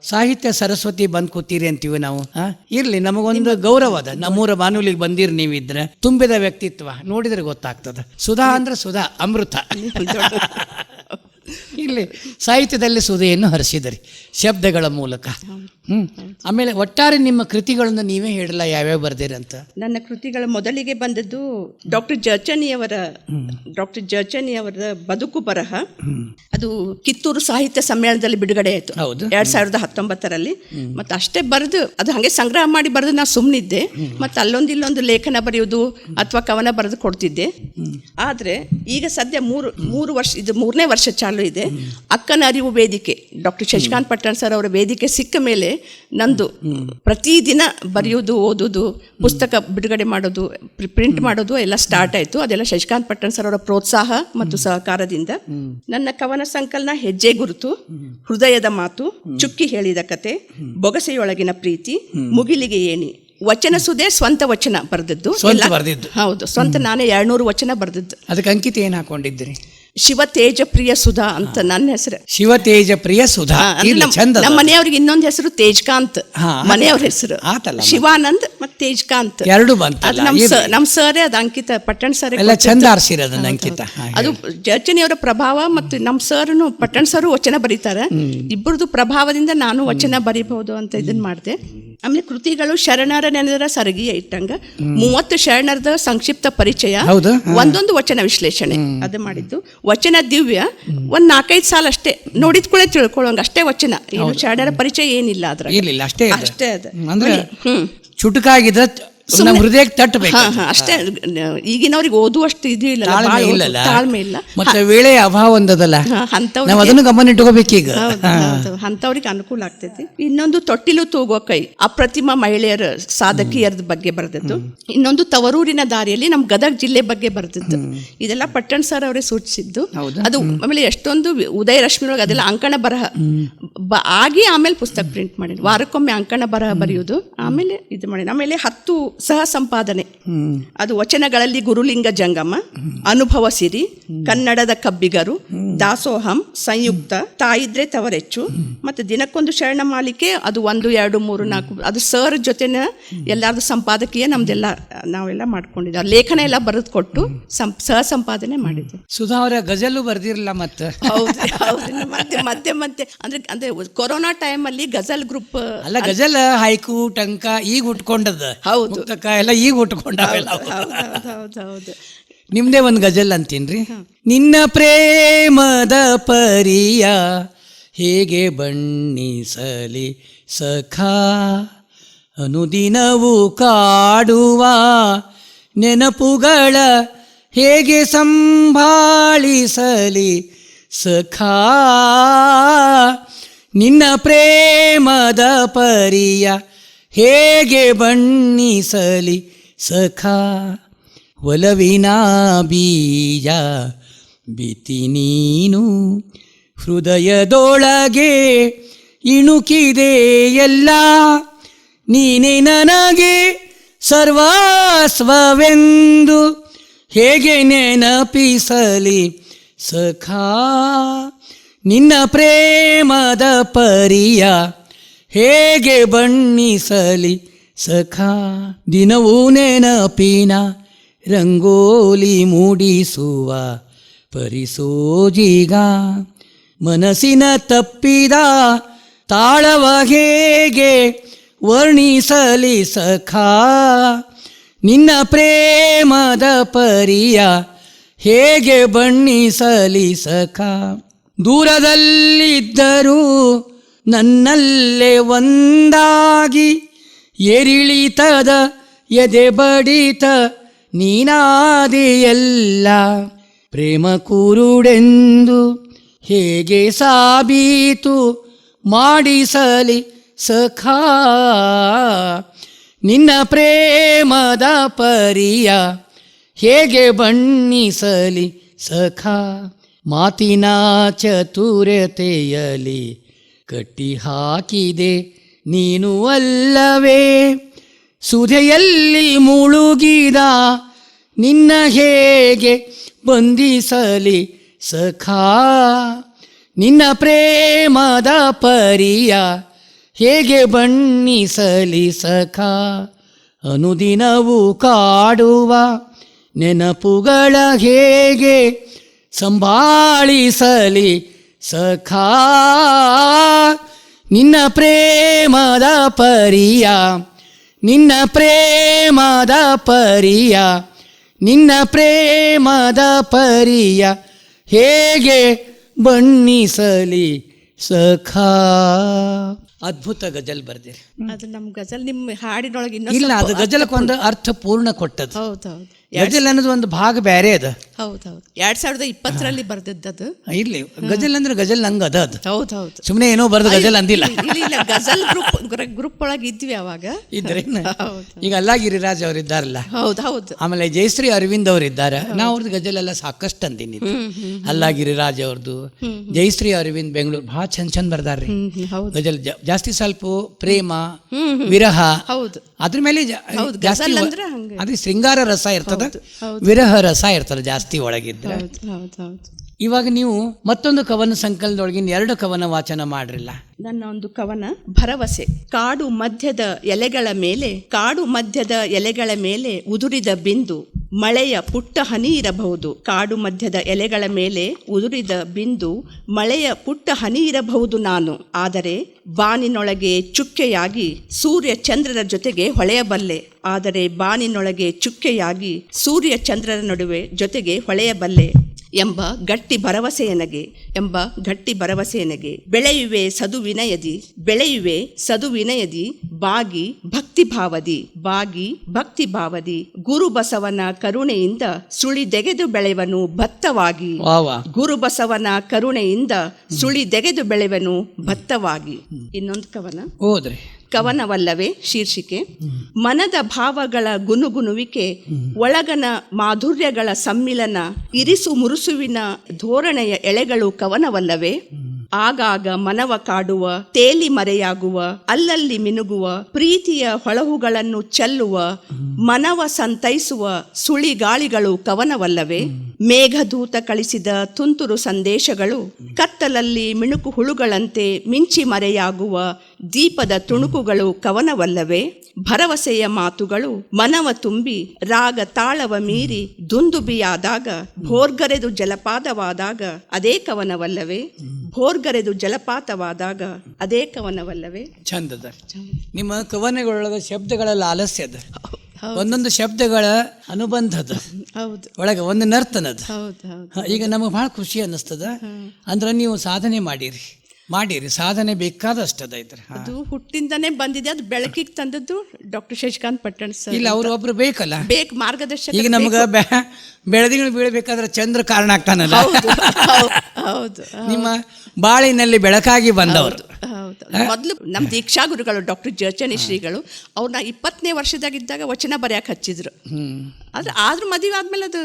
ಸಾಹಿತ್ಯ ಸರಸ್ವತಿ ಬಂದು ಕೂತೀರಿ ಅಂತೀವಿ ನಾವು. ಹಾಂ? ಇರಲಿ ನಮಗೊಂದು ಗೌರವ ಅದ. ನಮ್ಮೂರ ಬಾನುಲಿಗೆ ಬಂದಿರಿ ನೀವಿದ್ರೆ. ತುಂಬಿದ ವ್ಯಕ್ತಿತ್ವ ನೋಡಿದ್ರೆ ಗೊತ್ತಾಗ್ತದ. ಸುಧಾ ಅಂದ್ರೆ ಸುಧಾ ಅಮೃತ. ಇಲ್ಲಿ ಸಾಹಿತ್ಯದಲ್ಲಿ ಸುದೆಯನ್ನು ಹರಿಸಿದರಿ ಶಬ್ದಗಳ ಮೂಲಕ. ಆಮೇಲೆ ಒಟ್ಟಾರೆ ನಿಮ್ಮ ಕೃತಿಗಳನ್ನು ನೀವೇ ಹೇಳಲ್ಲ ಯಾವ್ಯಾವ ಬರ್ದಿರಂತ ನನ್ನ ಕೃತಿಗಳ ಮೊದಲಿಗೆ ಬಂದದ್ದು ಡಾಕ್ಟರ್ ಜರ್ಚನಿಯವರ ಡಾಕ್ಟರ್ ಜರ್ಚನಿಯವರ ಬದುಕು ಬರಹ. ಅದು ಕಿತ್ತೂರು ಸಾಹಿತ್ಯ ಸಮ್ಮೇಳನದಲ್ಲಿ ಬಿಡುಗಡೆ ಆಯಿತು. ಹೌದು. ಎರಡ್ ಸಾವಿರದ ಹತ್ತೊಂಬತ್ತರಲ್ಲಿ. ಮತ್ತೆ ಅಷ್ಟೇ ಬರೆದು ಅದು ಹಾಗೆ ಸಂಗ್ರಹ ಮಾಡಿ ಬರೆದು ನಾ ಸುಮ್ಮನಿದ್ದೆ ಮತ್ತೆ ಅಲ್ಲೊಂದು ಇಲ್ಲೊಂದು ಲೇಖನ ಬರೆಯೋದು ಅಥವಾ ಕವನ ಬರೆದು ಕೊಡ್ತಿದ್ದೆ. ಆದರೆ ಈಗ ಸದ್ಯ ಮೂರು ಮೂರು ವರ್ಷ ಇದು ಮೂರನೇ ವರ್ಷ ಚಾಲು ಇದೆ. ಅಕ್ಕನ ಅರಿವು ವೇದಿಕೆ ಡಾಕ್ಟರ್ ಶಶಿಕಾಂತ್ ಪಟ್ಟಣ್ ಸರ್ ಅವರ ವೇದಿಕೆ ಸಿಕ್ಕ ಮೇಲೆ ನಂದು ಪ್ರತಿದಿನ ಬರೆಯೋದು ಓದೋದು ಪುಸ್ತಕ ಬಿಡುಗಡೆ ಮಾಡೋದು ಪ್ರಿಂಟ್ ಮಾಡೋದು ಎಲ್ಲ ಸ್ಟಾರ್ಟ್ ಆಯಿತು. ಅದೆಲ್ಲ ಶಶಿಕಾಂತ್ ಪಟ್ಟಣ್ ಸರ್ ಅವರ ಪ್ರೋತ್ಸಾಹ ಮತ್ತು ಸಹಕಾರದಿಂದ. ನನ್ನ ಕವನ ಸಂಕಲನ ಹೆಜ್ಜೆ ಗುರುತು ಹೃದಯದ ಮಾತು ಚುಕ್ಕಿ ಹೇಳಿದ ಕತೆ ಬೊಗಸೆಯೊಳಗಿನ ಪ್ರೀತಿ ಮುಗಿಲಿಗೆ ಏನಿ ವಚನ ಸುದೇ ಸ್ವಂತ ವಚನ ಬರೆದದ್ದು. ಹೌದು ಸ್ವಂತ ನಾನೇ ಎರಡ್ನೂರು ವಚನ ಬರೆದದ್ದು. ಅದಕ್ಕೆ ಅಂಕಿತ ಏನು ಹಾಕೊಂಡಿದ್ದೀರಿ? ಶಿವ ತೇಜ ಪ್ರಿಯ ಸುಧಾ ಅಂತ ನನ್ನ ಹೆಸರು. ಶಿವತೇಜ ಪ್ರಿಯ ಸುಧಾ ಇಲ್ಲ ಚಂದ ನಮ್ಮ ಮನೆಯವ್ರಿಗೆ ಇನ್ನೊಂದು ಹೆಸರು ತೇಜ್ಕಾಂತ್ ಮನೆಯವ್ರ ಹೆಸರು. ಆತಲ್ಲ. ಶಿವಾನಂದ್ ಮತ್ತೆ ತೇಜ್ಕಾಂತ್. ಎರಡು ಅದು ಬಂತಲ್ಲ ನಮ್ ಇರ್ಲಿ. ಸರ್ ಅದು ಅಂಕಿತ ಪಟ್ಟಣ ಸರ್ ಎಲ್ಲ ಚಂದ ಅದನ್ನ ಅಂಕಿತ. ಅದು ಜರ್ಜನಿಯವರ ಪ್ರಭಾವ ಮತ್ತು ನಮ್ಮ ಸರ್ನು ಪಟ್ಟಣ ಸರ್ ವಚನ ಬರೀತಾರೆ. ಇಬ್ಬರದು ಪ್ರಭಾವದಿಂದ ನಾನು ವಚನ ಬರೀಬಹುದು ಅಂತ ಇದನ್ನ ಮಾಡಿದೆ. ಆಮೇಲೆ ಕೃತಿಗಳು ಶರಣರ ನೆನೆದರ ಸರಗಿಯ ಇಟ್ಟಂಗ. ಮೂವತ್ತು ಶರಣರದ ಸಂಕ್ಷಿಪ್ತ ಪರಿಚಯ. ಒಂದೊಂದು ವಚನ ವಿಶ್ಲೇಷಣೆ ಅದು ಮಾಡಿದ್ದು. ವಚನ ದಿವ್ಯ ಒಂದ್ ನಾಲ್ಕೈದು ಸಾಲ ಅಷ್ಟೇ. ನೋಡಿದ ಕೂಡ ತಿಳ್ಕೊಳ್ಳೋಂಗ ಅಷ್ಟೇ ವಚನ. ಏನು ಶರಣರ ಪರಿಚಯ ಏನಿಲ್ಲ ಅದ್ರ ಅಷ್ಟೇ. ಅಷ್ಟೇ ಅದು ಅಂದ್ರೆ ಹ್ಮ್. ಚುಟುಕಾಗಿದ ನಮ್ಮ ಹೃದಯಕ್ಕೆ ತಟ್ಟಬೇಕು ಅಷ್ಟೇ. ಈಗಿನವ್ರಿಗೆ ಓದುವಷ್ಟು ಇದು ಇಲ್ಲ ತಾಳ್ಮೆ ಇಲ್ಲ. ಮತ್ತೆ ವೇಳೆ ಅಭಾವ ಒಂದದಲ್ಲ? ನಾವು ಅದನ್ನು ಗಮನ ಇಟ್ಕೋಬೇಕೀಗ ಹೌದು ಅನುಕೂಲ ಆಗ್ತೈತಿ. ಇನ್ನೊಂದು ತೊಟ್ಟಿಲು ತೂಗುವ ಕೈ ಅಪ್ರತಿಮ ಮಹಿಳೆಯರ ಸಾಧಕಿಯರ ಬಗ್ಗೆ ಬರೆದದ್ದು. ಇನ್ನೊಂದು ತವರೂರಿನ ದಾರಿಯಲ್ಲಿ ನಮ್ಮ ಗದಗ ಜಿಲ್ಲೆ ಬಗ್ಗೆ ಬರ್ತಿತ್ತು ಇದೆಲ್ಲ ಪಟ್ಟಣ ಸರ್ ಅವರೇ ಸೂಚಿಸಿದ್ದು? ಅದು ಆಮೇಲೆ ಎಷ್ಟೊಂದು ಉದಯ ರಶ್ಮಿ ಒಳಗೆ ಅದೆಲ್ಲ ಅಂಕಣ ಬರಹ ಆಗಿ ಆಮೇಲೆ ಪುಸ್ತಕ ಪ್ರಿಂಟ್ ಮಾಡಿದ್ವಿ ವಾರಕ್ಕೊಮ್ಮೆ ಅಂಕಣ ಬರಹ ಬರೆಯೋದು ಆಮೇಲೆ ಇದು ಮಾಡಿ ಆಮೇಲೆ ಹತ್ತು ಸಹ ಸಂಪಾದನೆ ಅದು ವಚನಗಳಲ್ಲಿ ಗುರುಲಿಂಗ ಜಂಗಮ ಅನುಭವ ಸಿರಿ ಕನ್ನಡದ ಕಬ್ಬಿಗರು ದಾಸೋಹಂ ಸಂಯುಕ್ತ ತಾಯಿದ್ರೆ ತವರೆಚ್ಚು. ಮತ್ತೆ ದಿನಕ್ಕೊಂದು ಶರಣ ಮಾಲಿಕೆ ಅದು ಒಂದು ಎರಡು ಮೂರು ನಾಲ್ಕು ಅದು ಸರ್ ಜೊತೆನ ಎಲ್ಲಾರ್ದು ಸಂಪಾದಕೀಯ ನಮ್ದೆಲ್ಲ ನಾವೆಲ್ಲ ಮಾಡ್ಕೊಂಡಿದ್ದೆ. ಲೇಖನ ಎಲ್ಲ ಬರೆದು ಕೊಟ್ಟು ಸಹ ಸಂಪಾದನೆ ಮಾಡಿದ್ದೆ. ಸುಧಾ ಅವರ ಗಜಲು ಬರ್ದಿರಲ್ಲ ಮತ್ತೆ? ಮತ್ತೆ ಮತ್ತೆ ಮತ್ತೆ. ಅಂದ್ರೆ ಅಂದ್ರೆ ಕೊರೋನಾ ಟೈಮಲ್ಲಿ ಗಜಲ್ ಗ್ರೂಪ್ ಅಲ್ಲ ಗಜಲ್ ಹೈಕು ಟಂಕ ಈಗ ಉಟ್ಕೊಂಡದ. ಹೌದು. ಮುಕ್ತಕ ಎಲ್ಲ ಈಗ ಉಟ್ಕೊಂಡ ನಿಮ್ದೇ ಒಂದು ಗಜಲ್ ಅಂತೀನ್ರಿ? ನಿನ್ನ ಪ್ರೇಮದ ಪರಿಯ ಹೇಗೆ ಬಣ್ಣಿಸಲಿ ಸಖಾ? ಅನುದಿನವೂ ಕಾಡುವ ನೆನಪುಗಳ ಹೇಗೆ ಸಂಭಾಳಿಸಲಿ ಸಖಾ? ನಿನ್ನ ಪ್ರೇಮದ ಪರಿಯ ಹೇಗೆ ಬಣ್ಣಿಸಲಿ ಸಖಾ? ಒಲವಿನ ಬೀಜ ಬಿತಿ ನೀನು, ಹೃದಯದೊಳಗೆ ಇಣುಕಿದೆ ಎಲ್ಲ. ನೀನೆ ನನಗೆ ಸರ್ವಸ್ವವೆಂದು ಹೇಗೆ ನೆನಪಿಸಲಿ ಸಖಾ? ನಿನ್ನ ಪ್ರೇಮದ ಪರಿಯ ಹೇಗೆ ಬಣ್ಣಿಸಲಿ ಸಖಾ ದಿನವೂ ನೆನಪಿನ ರಂಗೋಲಿ ಮೂಡಿಸುವ ಪರಿಸೋಜಿಗ ಮನಸ್ಸಿನ ತಪ್ಪಿದ ತಾಳವ ಹೇಗೆ ವರ್ಣಿಸಲಿ ಸಖಾ? ನಿನ್ನ ಪ್ರೇಮದ ಪರಿಯ ಹೇಗೆ ಬಣ್ಣಿಸಲಿ ಸಖಾ? ದೂರದಲ್ಲಿದ್ದರೂ ನನ್ನಲ್ಲೇ ಒಂದಾಗಿ ಏರಿಳಿತದ ಎದೆ ಬಡಿತ ನೀನಾದಿಯಲ್ಲ ಪ್ರೇಮ ಕುರುಡೆಂದು ಹೇಗೆ ಸಾಬೀತು ಮಾಡಿಸಲಿ ಸಖಾ. ನಿನ್ನ ಪ್ರೇಮದ ಪರಿಯ ಹೇಗೆ ಬಣ್ಣಿಸಲಿ ಸಖಾ. ಮಾತಿನ ಚತುರತೆಯಲಿ ಕಟ್ಟಿ ಹಾಕಿದೆ ನೀನು ಅಲ್ಲವೇ? ಸುಧೆಯಲ್ಲಿ ಮುಳುಗಿದ ನಿನ್ನ ಹೇಗೆ ಬಂಧಿಸಲಿ ಸಖಾ? ನಿನ್ನ ಪ್ರೇಮದ ಪರಿಯ ಹೇಗೆ ಬಣ್ಣಿಸಲಿ ಸಖಾ? ಅನುದಿನವು ಕಾಡುವ ನೆನಪುಗಳ ಹೇಗೆ ಸಂಭಾಳಿಸಲಿ ಸಖಾ ನಿನ್ನ ಪ್ರೇಮದ ಪರಿಯ ನಿನ್ನ ಪ್ರೇಮದ ಪರಿಯ ನಿನ್ನ ಪ್ರೇಮದ ಪರಿಯ ಹೇಗೆ ಬಣ್ಣಿಸಲಿ ಸಖಾ? ಅದ್ಭುತ ಗಜಲ್ ಬರ್ದಿರಿ. ಅದು ನಮ್ಮ ಗಜಲ್ ನಿಮ್ಮ ಹಾಡಿನೊಳಗೆ ಇನ್ನೂ ಇಲ್ಲ ಅದು ಗಜಲಕ್ಕೊಂದು ಅರ್ಥ ಪೂರ್ಣ ಕೊಟ್ಟದ್ದು. ಹೌದು ಹೌದು ಗಜಲ್ ಅನ್ನೋದು ಒಂದು ಭಾಗ ಬೇರೆ ಅದ. ಹೌದು ಹೌದು ಎರಡ್ ಸಾವಿರದ ಇಪ್ಪತ್ತರಲ್ಲಿ ಬರ್ದದ್ದು ಇರ್ಲಿ. ಗಜಲ್ ಅಂದ್ರೆ ಗಜಲ್ ನಂಗೆ ಅದ ಅದು. ಹೌದು ಹೌದು ಸುಮ್ಮನೆ ಏನೋ ಬರ್ದು ಗಜಲ್ ಅಂದಿಲ್ಲ. ಇಲ್ಲ ಗಜಲ್ ಗ್ರೂಪ್ ಗ್ರೂಪ್ ಒಳಗೆ ಇದ್ವಿ ಅವಾಗ. ಇದ್ರೇನು ಈಗ ಅಲ್ಲಾ ಗಿರಿರಾಜ್ ಅವರು ಇದ್ದಾರಲ್ಲ ಹೌದು ಹೌದು ಆಮೇಲೆ ಜಯಶ್ರೀ ಅರವಿಂದ್ ಅವರು ಇದ್ದಾರೆ ನಾ ಅವ್ರದ್ದು ಗಜಲ್ ಎಲ್ಲ ಸಾಕಷ್ಟು ಅಂದಿನಿ ಅಲ್ಲಾ ಗಿರಿರಾಜ್ ಅವ್ರದ್ದು ಜಯಶ್ರೀ ಅರವಿಂದ್ ಬೆಂಗಳೂರು. ಭಾಳ ಚಂದ ಚಂದ ಬರ್ದಾರ್ರಿ. ಗಜಲ್ ಜಾಸ್ತಿ ಸ್ವಲ್ಪ ಪ್ರೇಮ ವಿರಹ. ಹೌದು. ಅದ್ರ ಮೇಲೆ ಜಾಸ್ತಿ. ಅದೇ ಶೃಂಗಾರ ರಸ ಇರ್ತದ ಹೌದು. ವಿರಹ ರಸ ಇರ್ತದೆ ಜಾಸ್ತಿ ಒಳಗಿದ್ರೆ ಹೌದು ಹೌದು ಹೌದು ಇವಾಗ ನೀವು ಮತ್ತೊಂದು ಕವನ ಸಂಕಲನದೊಳಗಿನ ಎರಡು ಕವನ ವಾಚನ ಮಾಡ್ರಿಲ್ಲ. ನನ್ನ ಒಂದು ಕವನ, ಭರವಸೆ. ಕಾಡು ಮಧ್ಯದ ಎಲೆಗಳ ಮೇಲೆ, ಕಾಡು ಮಧ್ಯದ ಎಲೆಗಳ ಮೇಲೆ ಉದುರಿದ ಬಿಂದು, ಮಳೆಯ ಪುಟ್ಟ ಹನಿ ಇರಬಹುದು. ಕಾಡು ಮಧ್ಯದ ಎಲೆಗಳ ಮೇಲೆ ಉದುರಿದ ಬಿಂದು, ಮಳೆಯ ಪುಟ್ಟ ಹನಿ ಇರಬಹುದು ನಾನು. ಆದರೆ ಬಾನಿನೊಳಗೆ ಚುಕ್ಕೆಯಾಗಿ ಸೂರ್ಯ ಚಂದ್ರರ ಜೊತೆಗೆ ಹೊಳೆಯಬಲ್ಲೆ. ಆದರೆ ಬಾನಿನೊಳಗೆ ಚುಕ್ಕೆಯಾಗಿ ಸೂರ್ಯ ಚಂದ್ರರ ನಡುವೆ ಜೊತೆಗೆ ಹೊಳೆಯಬಲ್ಲೆ. ಎಂಬ ಗಟ್ಟಿ ಭರವಸೆ ನನಗೆ ಎಂಬ ಗಟ್ಟಿ ಭರವಸೆ ನನಗೆ ಬೆಳೆಯುವೆ ಸದು ವಿನಯದಿ ಬೆಳೆಯುವೆ ಸದು ವಿನಯದಿ ಬಾಗಿ ಭಕ್ತಿ ಭಾವದಿ ಬಾಗಿ ಭಕ್ತಿ ಭಾವದಿ ಗುರು ಬಸವನ ಕರುಣೆಯಿಂದ ಸುಳಿದೆಗೆದು ಬೆಳೆವನು ಭತ್ತವಾಗಿ. ಗುರು ಬಸವನ ಕರುಣೆಯಿಂದ ಸುಳಿದೆಗೆದು ಬೆಳೆವನು ಭತ್ತವಾಗಿ. ಇನ್ನೊಂದು ಕವನ. ಹೋದ್ರಿ ಕವನವಲ್ಲವೇ ಶೀರ್ಷಿಕೆ? ಮನದ ಭಾವಗಳ ಗುನುಗುನುವಿಕೆ ಒಳಗನ ಮಾಧುರ್ಯಗಳ ಸಮ್ಮಿಲನ ಇರಿಸು ಮುರುಸುವಿನ ಧೋರಣೆಯ ಎಳೆಗಳು ಕವನವಲ್ಲವೇ? ಆಗಾಗ ಮನವ ಕಾಡುವ, ತೇಲಿ ಮರೆಯಾಗುವ, ಅಲ್ಲಲ್ಲಿ ಮಿನುಗುವ, ಪ್ರೀತಿಯ ಹೊಳಹುಗಳನ್ನು ಚೆಲ್ಲುವ, ಮನವ ಸಂತೈಸುವ ಸುಳಿಗಾಳಿಗಳು ಕವನವಲ್ಲವೇ? ಮೇಘದೂತ ಕಳಿಸಿದ ತುಂತುರು ಸಂದೇಶಗಳು, ಕತ್ತಲಲ್ಲಿ ಮಿಣುಕು ಹುಳುಗಳಂತೆ ಮಿಂಚಿ ಮರೆಯಾಗುವ ದೀಪದ ತುಣುಕುಗಳು ಕವನವಲ್ಲವೇ? ಭರವಸೆಯ ಮಾತುಗಳು ಮನವ ತುಂಬಿ ರಾಗ ತಾಳವ ಮೀರಿ ದುಂದುಬಿಯಾದಾಗ, ಭೋರ್ಗರೆದು ಜಲಪಾತವಾದಾಗ ಅದೇ ಕವನವಲ್ಲವೇ? ಭೋರ್ಗರೆದು ಜಲಪಾತವಾದಾಗ ಅದೇ ಕವನವಲ್ಲವೇ? ಚಂದದ. ನಿಮ್ಮ ಕವನಗಳೊಳಗ ಶಬ್ದಗಳೆಲ್ಲ ಆಲಸ್ಯದ ಒಂದೊಂದು ಶಬ್ದಗಳ ಅನುಬಂಧದ ಹೌದು. ಒಳಗೆ ಒಂದು ನರ್ತನದ ಈಗ ನಮಗೆ ಭಾಳ ಖುಷಿ ಅನ್ನಿಸ್ತದ. ಅಂದ್ರೆ ನೀವು ಸಾಧನೆ ಮಾಡಿರಿ. ಮಾಡಿರಿ. ಸಾಧನೆ ಬೇಕಾದಷ್ಟದ ಇದ್ರ. ಅದು ಹುಟ್ಟಿಂದನೇ ಬಂದಿದೆ. ಅದು ಬೆಳಕಿಗೆ ತಂದದ್ದು ಡಾಕ್ಟರ್ ಶಶಿಕಾಂತ್ ಪಟ್ಟಣ ಸರ್ ಇಲ್ಲ ಅವ್ರು ಒಬ್ರು ಬೇಕಲ್ಲ. ಬೇಕು ಮಾರ್ಗದರ್ಶಕ ಈಗ ನಮ್ಗೆ ಬೆಳದಿಂಗಳು ಬೀಳಬೇಕಾದ್ರೆ ಚಂದ್ರ ಕಾರಣ ಆಗ್ತಾನಲ್ಲ. ಹೌದು. ನಿಮ್ಮ ಬಾಳಿನಲ್ಲಿ ಬೆಳಕಾಗಿ ಬಂದವರು. ಮೊದಲು ನಮ್ಮ ದೀಕ್ಷಾ ಗುರುಗಳು ಡಾಕ್ಟರ್ ಜರ್ಚನಿ ಶ್ರೀಗಳು ಅವ್ರನ್ನ ಇಪ್ಪತ್ತನೇ ವರ್ಷದಾಗಿದ್ದಾಗ ವಚನ ಬರೆಯಕ್ಕೆ ಹಚ್ಚಿದ್ರು. ಆದ್ರೆ ಆದ್ರೂ ಮದುವೆ ಆದ್ಮೇಲೆ ಅದು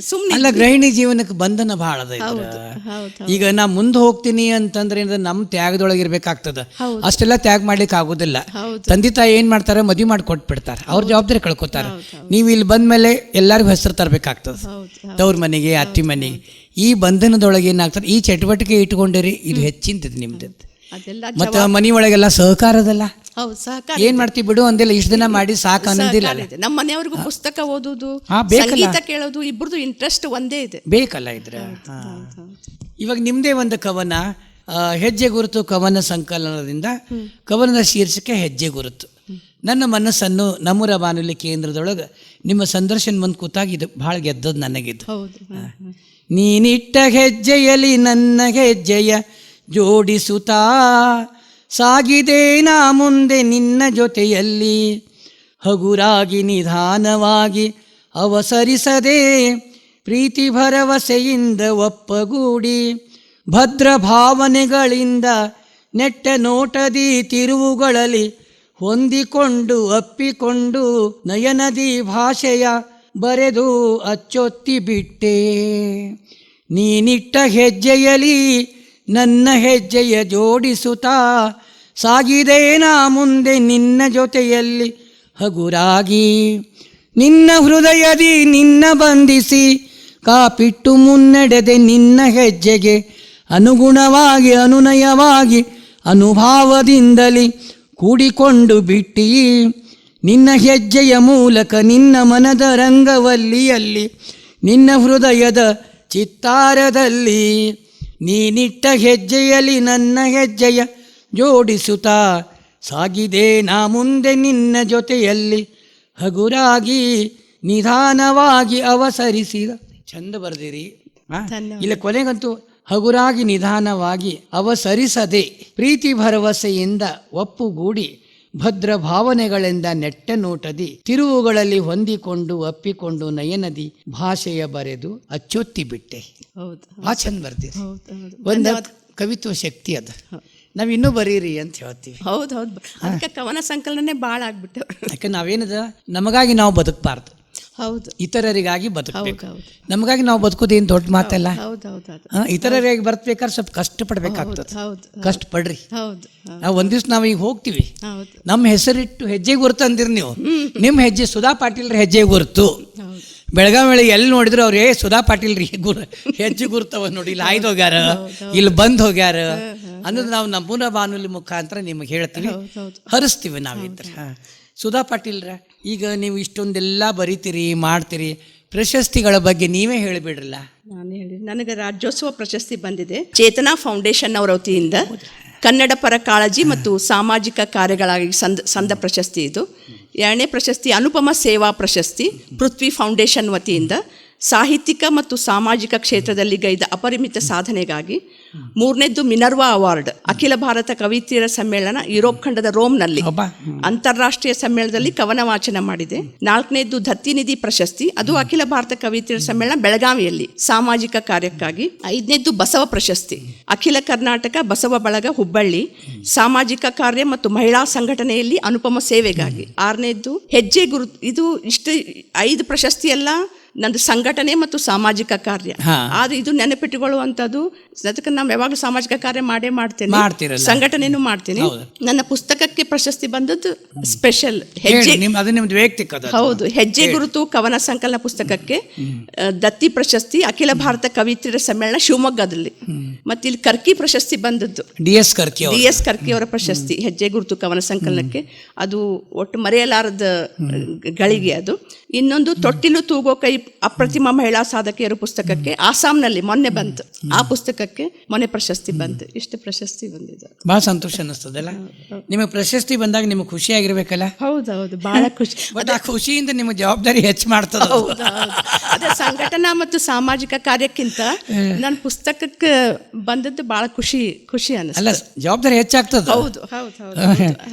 ಸುಮ್ಮನೆ ಅಲ್ಲ ಗೃಹಿಣಿ ಜೀವನಕ್ಕೆ ಬಂಧನ ಬಹಳ ಈಗ ನಾ ಮುಂದೆ ಹೋಗ್ತೀನಿ ಅಂತಂದ್ರೆ ನಮ್ಮ ನಮ್ ತ್ಯಾಗದೊಳಗೆ ಇರ್ಬೇಕಾಗ್ತದ. ಹೌದು. ಅಷ್ಟೆಲ್ಲ ತ್ಯಾಗ ಮಾಡ್ಲಿಕ್ಕೆ ಆಗುದಿಲ್ಲ. ತಂದೆ ತಾಯಿ ಏನ್ ಮಾಡ್ತಾರೆ? ಮದುವೆ ಮಾಡಿ ಕೊಟ್ಬಿಡ್ತಾರೆ. ಅವ್ರ ಜವಾಬ್ದಾರಿ ಕಳ್ಕೊತಾರೆ. ನೀವು ಇಲ್ಲಿ ಬಂದ್ಮೇಲೆ ಎಲ್ಲರಿಗೂ ಹೆಸರು ತರಬೇಕಾಗ್ತದೆ. ತವ್ರ ಮನೆಗೆ ಅತ್ತಿ ಮನೆಗೆ. ಈ ಬಂಧನದೊಳಗೆ ಏನಾಗ್ತದೆ? ಈ ಚಟುವಟಿಕೆ ಇಟ್ಕೊಂಡಿರಿ ಇದು ಹೆಚ್ಚಿಂತದ ನಿಮ್ದು ಮತ್ತೆ ಮನಿ ಒಳಗೆಲ್ಲ ಸಹಕಾರದಲ್ಲ? ಏನ್ ಮಾಡ್ತೀವಿ ಬಿಡು ಅಂದಿಲ್ಲ ಇಷ್ಟು ದಿನ ಮಾಡಿ ಸಾಕು ಅನ್ನೋದಿಲ್ಲ ನಮ್ಮ ಮನೆಯವ್ರಿಗೂ ಪುಸ್ತಕ ಓದುದು. ಸಂಗೀತ ಕೇಳೋದು ಇಬ್ಬರದು ಇಂಟ್ರೆಸ್ಟ್ ಒಂದೇ ಇದೆ. ಬೇಕಲ್ಲ ಇದ್ರ. ಇವಾಗ ನಿಮ್ದೇ ಒಂದು ಕವನ ಹೆಜ್ಜೆ ಗುರುತು ಕವನ ಸಂಕಲನದಿಂದ ಕವನದ ಶೀರ್ಷಿಕೆ ಹೆಜ್ಜೆ ಗುರುತು. ನನ್ನ ಮನಸ್ಸನ್ನು ನಮ್ಮೂರ ಬಾನುಲಿ ಕೇಂದ್ರದೊಳಗೆ ನಿಮ್ಮ ಸಂದರ್ಶನ ಬಂದು ಕೂತಾಗಿ ಇದು ಭಾಳ ಗೆದ್ದದ್ದು ನನಗಿದ್ದು. ನೀನಿಟ್ಟ ಹೆಜ್ಜೆಯಲ್ಲಿ ನನ್ನ ಹೆಜ್ಜೆಯ ಜೋಡಿಸುತ್ತಾ ಸಾಗಿದೆ ನಾ ಮುಂದೆ ನಿನ್ನ ಜೊತೆಯಲ್ಲಿ. ಹಗುರಾಗಿ ನಿಧಾನವಾಗಿ ಅವಸರಿಸದೆ ಪ್ರೀತಿ ಭರವಸೆಯಿಂದ ಒಪ್ಪಗೂಡಿ ಭದ್ರ ಭಾವನೆಗಳಿಂದ ನೆಟ್ಟ ನೋಟದಿ ತಿರುವುಗಳಲ್ಲಿ ಹೊಂದಿಕೊಂಡು, ಅಪ್ಪಿಕೊಂಡು ನಯನದಿ ಭಾಷೆಯ ಬರೆದು ಅಚ್ಚೊತ್ತಿ ಬಿಟ್ಟೆ. ನೀನಿಟ್ಟ ಹೆಜ್ಜೆಯಲಿ ನನ್ನ ಹೆಜ್ಜೆಯ ಜೋಡಿಸುತ್ತಾ ಸಾಗಿದೆ ನಾ ಮುಂದೆ ನಿನ್ನ ಜೊತೆಯಲ್ಲಿ ಹಗುರಾಗಿ. ನಿನ್ನ ಹೃದಯದಿ ನಿನ್ನ ಬಂಧಿಸಿ ಕಾಪಿಟ್ಟು ಮುನ್ನಡೆದೆ ನಿನ್ನ ಹೆಜ್ಜೆಗೆ ಅನುಗುಣವಾಗಿ ಅನುನಯವಾಗಿ ಅನುಭಾವದಿಂದಲೇ ಕೂಡಿಕೊಂಡು ಬಿಟ್ಟಿ. ನಿನ್ನ ಹೆಜ್ಜೆಯ ಮೂಲಕ ನಿನ್ನ ಮನದ ರಂಗವಲ್ಲಿಯಲ್ಲಿ ನಿನ್ನ ಹೃದಯದ ಚಿತ್ತಾರದಲ್ಲಿ ನೀನಿಟ್ಟ ಹೆಜ್ಜೆಯಲ್ಲಿ ನನ್ನ ಹೆಜ್ಜೆಯ ಜೋಡಿಸುತ್ತಾ ಸಾಗಿದೆ ನಾ ಮುಂದೆ ನಿನ್ನ ಜೊತೆಯಲ್ಲಿ. ಹಗುರಾಗಿ ನಿಧಾನವಾಗಿ ಅವಸರಿಸಿದ. ಚಂದ ಬರ್ದಿರಿ. ಇಲ್ಲ ಕೊನೆಗಂತೂ ಹಗುರಾಗಿ ನಿಧಾನವಾಗಿ ಅವಸರಿಸದೆ ಪ್ರೀತಿ ಭರವಸೆಯಿಂದ ಒಪ್ಪುಗೂಡಿ ಭದ್ರ ಭಾವನೆಗಳಿಂದ ನೆಟ್ಟ ನೋಟದಿ ತಿರುವುಗಳಲ್ಲಿ ಹೊಂದಿಕೊಂಡು ಅಪ್ಪಿಕೊಂಡು ನಯನದಿ ಭಾಷೆಯ ಬರೆದು ಅಚ್ಚೊತ್ತಿ ಬಿಟ್ಟೆ. ಹೌದು ಭಾಳ ಚಂದ ಬರ್ತೀರಿ ಒಂದು ಕವಿತ್ವ ಶಕ್ತಿ ಅದ. ನಾವು ಇನ್ನೂ ಬರೀರಿ ಅಂತ ಹೇಳ್ತೀವಿ. ಹೌದು ಹೌದು. ಅದಕ್ಕೆ ಕವನ ಸಂಕಲನೇ ಭಾಳ ಆಗ್ಬಿಟ್ಟು ಯಾಕೆ ನಾವೇನದ? ನಮಗಾಗಿ ನಾವು ಬದುಕಬಾರ್ದು. ಹೌದು. ಇತರರಿಗಾಗಿ ಬದುಕಬೇಕು. ನಮಗಾಗಿ ನಾವು ಬದುಕೋದು ಏನು ದೊಡ್ಡ ಮಾತಲ್ಲ? ಇತರರಿಗಾಗಿ ಬರ್ತಬೇಕಾದ್ರೆ ಸ್ವಲ್ಪ ಕಷ್ಟ ಪಡ್ಬೇಕಾಗ್ತದೆ ಕಷ್ಟ ಪಡ್ರಿ ಹೌದು ಹೌದು. ನಾವು ಒಂದಿವ್ಸ ನಾವು ಈಗ ಹೋಗ್ತೀವಿ. ನಮ್ಮ ಹೆಸರಿಟ್ಟು ಹೆಜ್ಜೆ ಗುರುತು ಅಂದಿರಿ ನೀವು. ನಿಮ್ಮ ಹೆಜ್ಜೆ ಸುಧಾ ಪಾಟೀಲ್ರ ಹೆಜ್ಜೆ ಗುರುತು. ಬೆಳಗಾವಿ ಎಲ್ಲಿ ನೋಡಿದ್ರು ಅವ್ರು ಏ ಸುಧಾ ಪಾಟೀಲ್ ರೀ ಗುರು ಹೆಜ್ಜೆ ಗುರುತವ ನೋಡಿ ಇಲ್ಲಿ ಆಯ್ದು ಹೋಗ್ಯಾರ ಇಲ್ಲಿ ಬಂದ್ ಹೋಗ್ಯಾರ. ಅನ್ನೋದು ನಾವು ನಮ್ಮೂರ ಬಾನುಲಿ ಮುಖಾಂತರ ನಿಮಗೆ ಹೇಳ್ತೀವಿ. ಹರಿಸ್ತೀವಿ ನಾವಿದ್ರೆ. ಸುಧಾ ಪಾಟೀಲ್ರ ಈಗ ನೀವು ಇಷ್ಟೊಂದೆಲ್ಲ ಬರಿತೀರಿ, ಮಾಡ್ತೀರಿ, ಪ್ರಶಸ್ತಿಗಳ ಬಗ್ಗೆ ನೀವೇ ಹೇಳಿಬಿಡ್ರಲ್ಲ? ನಾನು ಹೇಳಿ, ನನಗೆ ರಾಜ್ಯೋತ್ಸವ ಪ್ರಶಸ್ತಿ ಬಂದಿದೆ. ಚೇತನಾ ಫೌಂಡೇಶನ್ ಅವರ ವತಿಯಿಂದ ಕನ್ನಡ ಪರ ಕಾಳಜಿ ಮತ್ತು ಸಾಮಾಜಿಕ ಕಾರ್ಯಗಳಾಗಿ ಸಂದ ಸಂದ ಪ್ರಶಸ್ತಿ ಇದು. ಎರಡನೇ ಪ್ರಶಸ್ತಿ ಅನುಪಮ ಸೇವಾ ಪ್ರಶಸ್ತಿ, ಪೃಥ್ವಿ ಫೌಂಡೇಶನ್ ವತಿಯಿಂದ. ಸಾಹಿತ್ಯಿಕ ಮತ್ತು ಸಾಮಾಜಿಕ ಕ್ಷೇತ್ರದಲ್ಲಿ ಗೈದ ಅಪರಿಮಿತ ಸಾಧನೆಗಾಗಿ ಮೂರನೇದ್ದು ಮಿನರ್ವಾ ಅವಾರ್ಡ್ ಅಖಿಲ ಭಾರತ ಕವಿತೀರ ಸಮ್ಮೇಳನ ಯುರೋಪ್ ಖಂಡದ ರೋಮ್ನಲ್ಲಿ. ಅಂತಾರಾಷ್ಟ್ರೀಯ ಸಮ್ಮೇಳನದಲ್ಲಿ ಕವನ ವಾಚನ ಮಾಡಿದೆ. ನಾಲ್ಕನೇದ್ದು ದತ್ತಿನಿಧಿ ಪ್ರಶಸ್ತಿ ಅದು ಅಖಿಲ ಭಾರತ ಕವಿತೆಯರ ಸಮ್ಮೇಳನ ಬೆಳಗಾವಿಯಲ್ಲಿ ಸಾಮಾಜಿಕ ಕಾರ್ಯಕ್ಕಾಗಿ. ಐದನೇದ್ದು ಬಸವ ಪ್ರಶಸ್ತಿ ಅಖಿಲ ಕರ್ನಾಟಕ ಬಸವ ಬಳಗ ಹುಬ್ಬಳ್ಳಿ ಸಾಮಾಜಿಕ ಕಾರ್ಯ ಮತ್ತು ಮಹಿಳಾ ಸಂಘಟನೆಯಲ್ಲಿ ಅನುಪಮ ಸೇವೆಗಾಗಿ. ಆರನೇದ್ದು ಹೆಜ್ಜೆ ಗುರು ಇದು ಇಷ್ಟು ಐದು ಪ್ರಶಸ್ತಿ ಎಲ್ಲ ನಂದು ಸಂಘಟನೆ ಮತ್ತು ಸಾಮಾಜಿಕ ಕಾರ್ಯ. ಆದ್ರೆ ಇದು ನೆನಪಿಟ್ಟುಕೊಳ್ಳುವಂಥದ್ದು ಅದಕ್ಕೆ ನಾವು ಯಾವಾಗಲೂ ಸಾಮಾಜಿಕ ಕಾರ್ಯ ಮಾಡೇ ಮಾಡ್ತೇನೆ. ಸಂಘಟನೆಯನ್ನು ಸಂಘಟನೆನೂ ಮಾಡ್ತೀನಿ. ನನ್ನ ಪುಸ್ತಕಕ್ಕೆ ಪ್ರಶಸ್ತಿ ಬಂದದ್ದು ಸ್ಪೆಷಲ್ ಹೆಜ್ಜೆ. ಹೌದು. ಹೆಜ್ಜೆ ಗುರುತು ಕವನ ಸಂಕಲನ ಪುಸ್ತಕಕ್ಕೆ ದತ್ತಿ ಪ್ರಶಸ್ತಿ ಅಖಿಲ ಭಾರತ ಕವಿತ್ರಿಯರ ಸಮ್ಮೇಳನ ಶಿವಮೊಗ್ಗದಲ್ಲಿ ಮತ್ತೆ ಇಲ್ಲಿ ಕರ್ಕಿ ಪ್ರಶಸ್ತಿ ಬಂದದ್ದು. D S Karki D S Karki ಅವರ ಪ್ರಶಸ್ತಿ ಹೆಜ್ಜೆ ಗುರುತು ಕವನ ಸಂಕಲನಕ್ಕೆ. ಅದು ಒಟ್ಟು ಮರೆಯಲಾರದ ಗಳಿಗೆ ಅದು. ಇನ್ನೊಂದು ತೊಟ್ಟಿಲು ತೂಗೋ ಕೈ ಅಪ್ರತಿಮ ಮಹಿಳಾ ಸಾಧಕಿಯರು ಪುಸ್ತಕಕ್ಕೆ ಆಸಾಂನಲ್ಲಿ ಮೊನ್ನೆ ಬಂತು. ಆ ಪುಸ್ತಕಕ್ಕೆ ಮೊನ್ನೆ ಪ್ರಶಸ್ತಿ ಬಂತು. ಇಷ್ಟು ಪ್ರಶಸ್ತಿ ಬಂದಿದೆ ಬಹಳ ಸಂತೋಷ ಅನ್ನಿಸ್ತದಲ್ಲ ನಿಮಗೆ ಪ್ರಶಸ್ತಿ ಬಂದಾಗ ನಿಮಗೆ ಖುಷಿ ಆಗಿರ್ಬೇಕಲ್ಲ ಹೌದೌದು ಬಹಳ ಖುಷಿ. ಬಟ್ ಆ ಖುಷಿಯಿಂದ ನಿಮ್ಮ ಜವಾಬ್ದಾರಿ ಹೆಚ್ಚು ಮಾಡ್ತದೆ ಅದು. ಸಂಘಟನಾ ಮತ್ತು ಸಾಮಾಜಿಕ ಕಾರ್ಯಕ್ಕಿಂತ ನನ್ನ ಪುಸ್ತಕಕ್ಕೆ ಬಂದದ್ದು ಬಹಳ ಖುಷಿ ಖುಷಿ ಅನ್ನಿಸ್ತದೆ. ಅಲ್ಲ ಜವಾಬ್ದಾರಿ ಹೆಚ್ಚಾಗ್ತದ. ಹೌದು ಹೌದು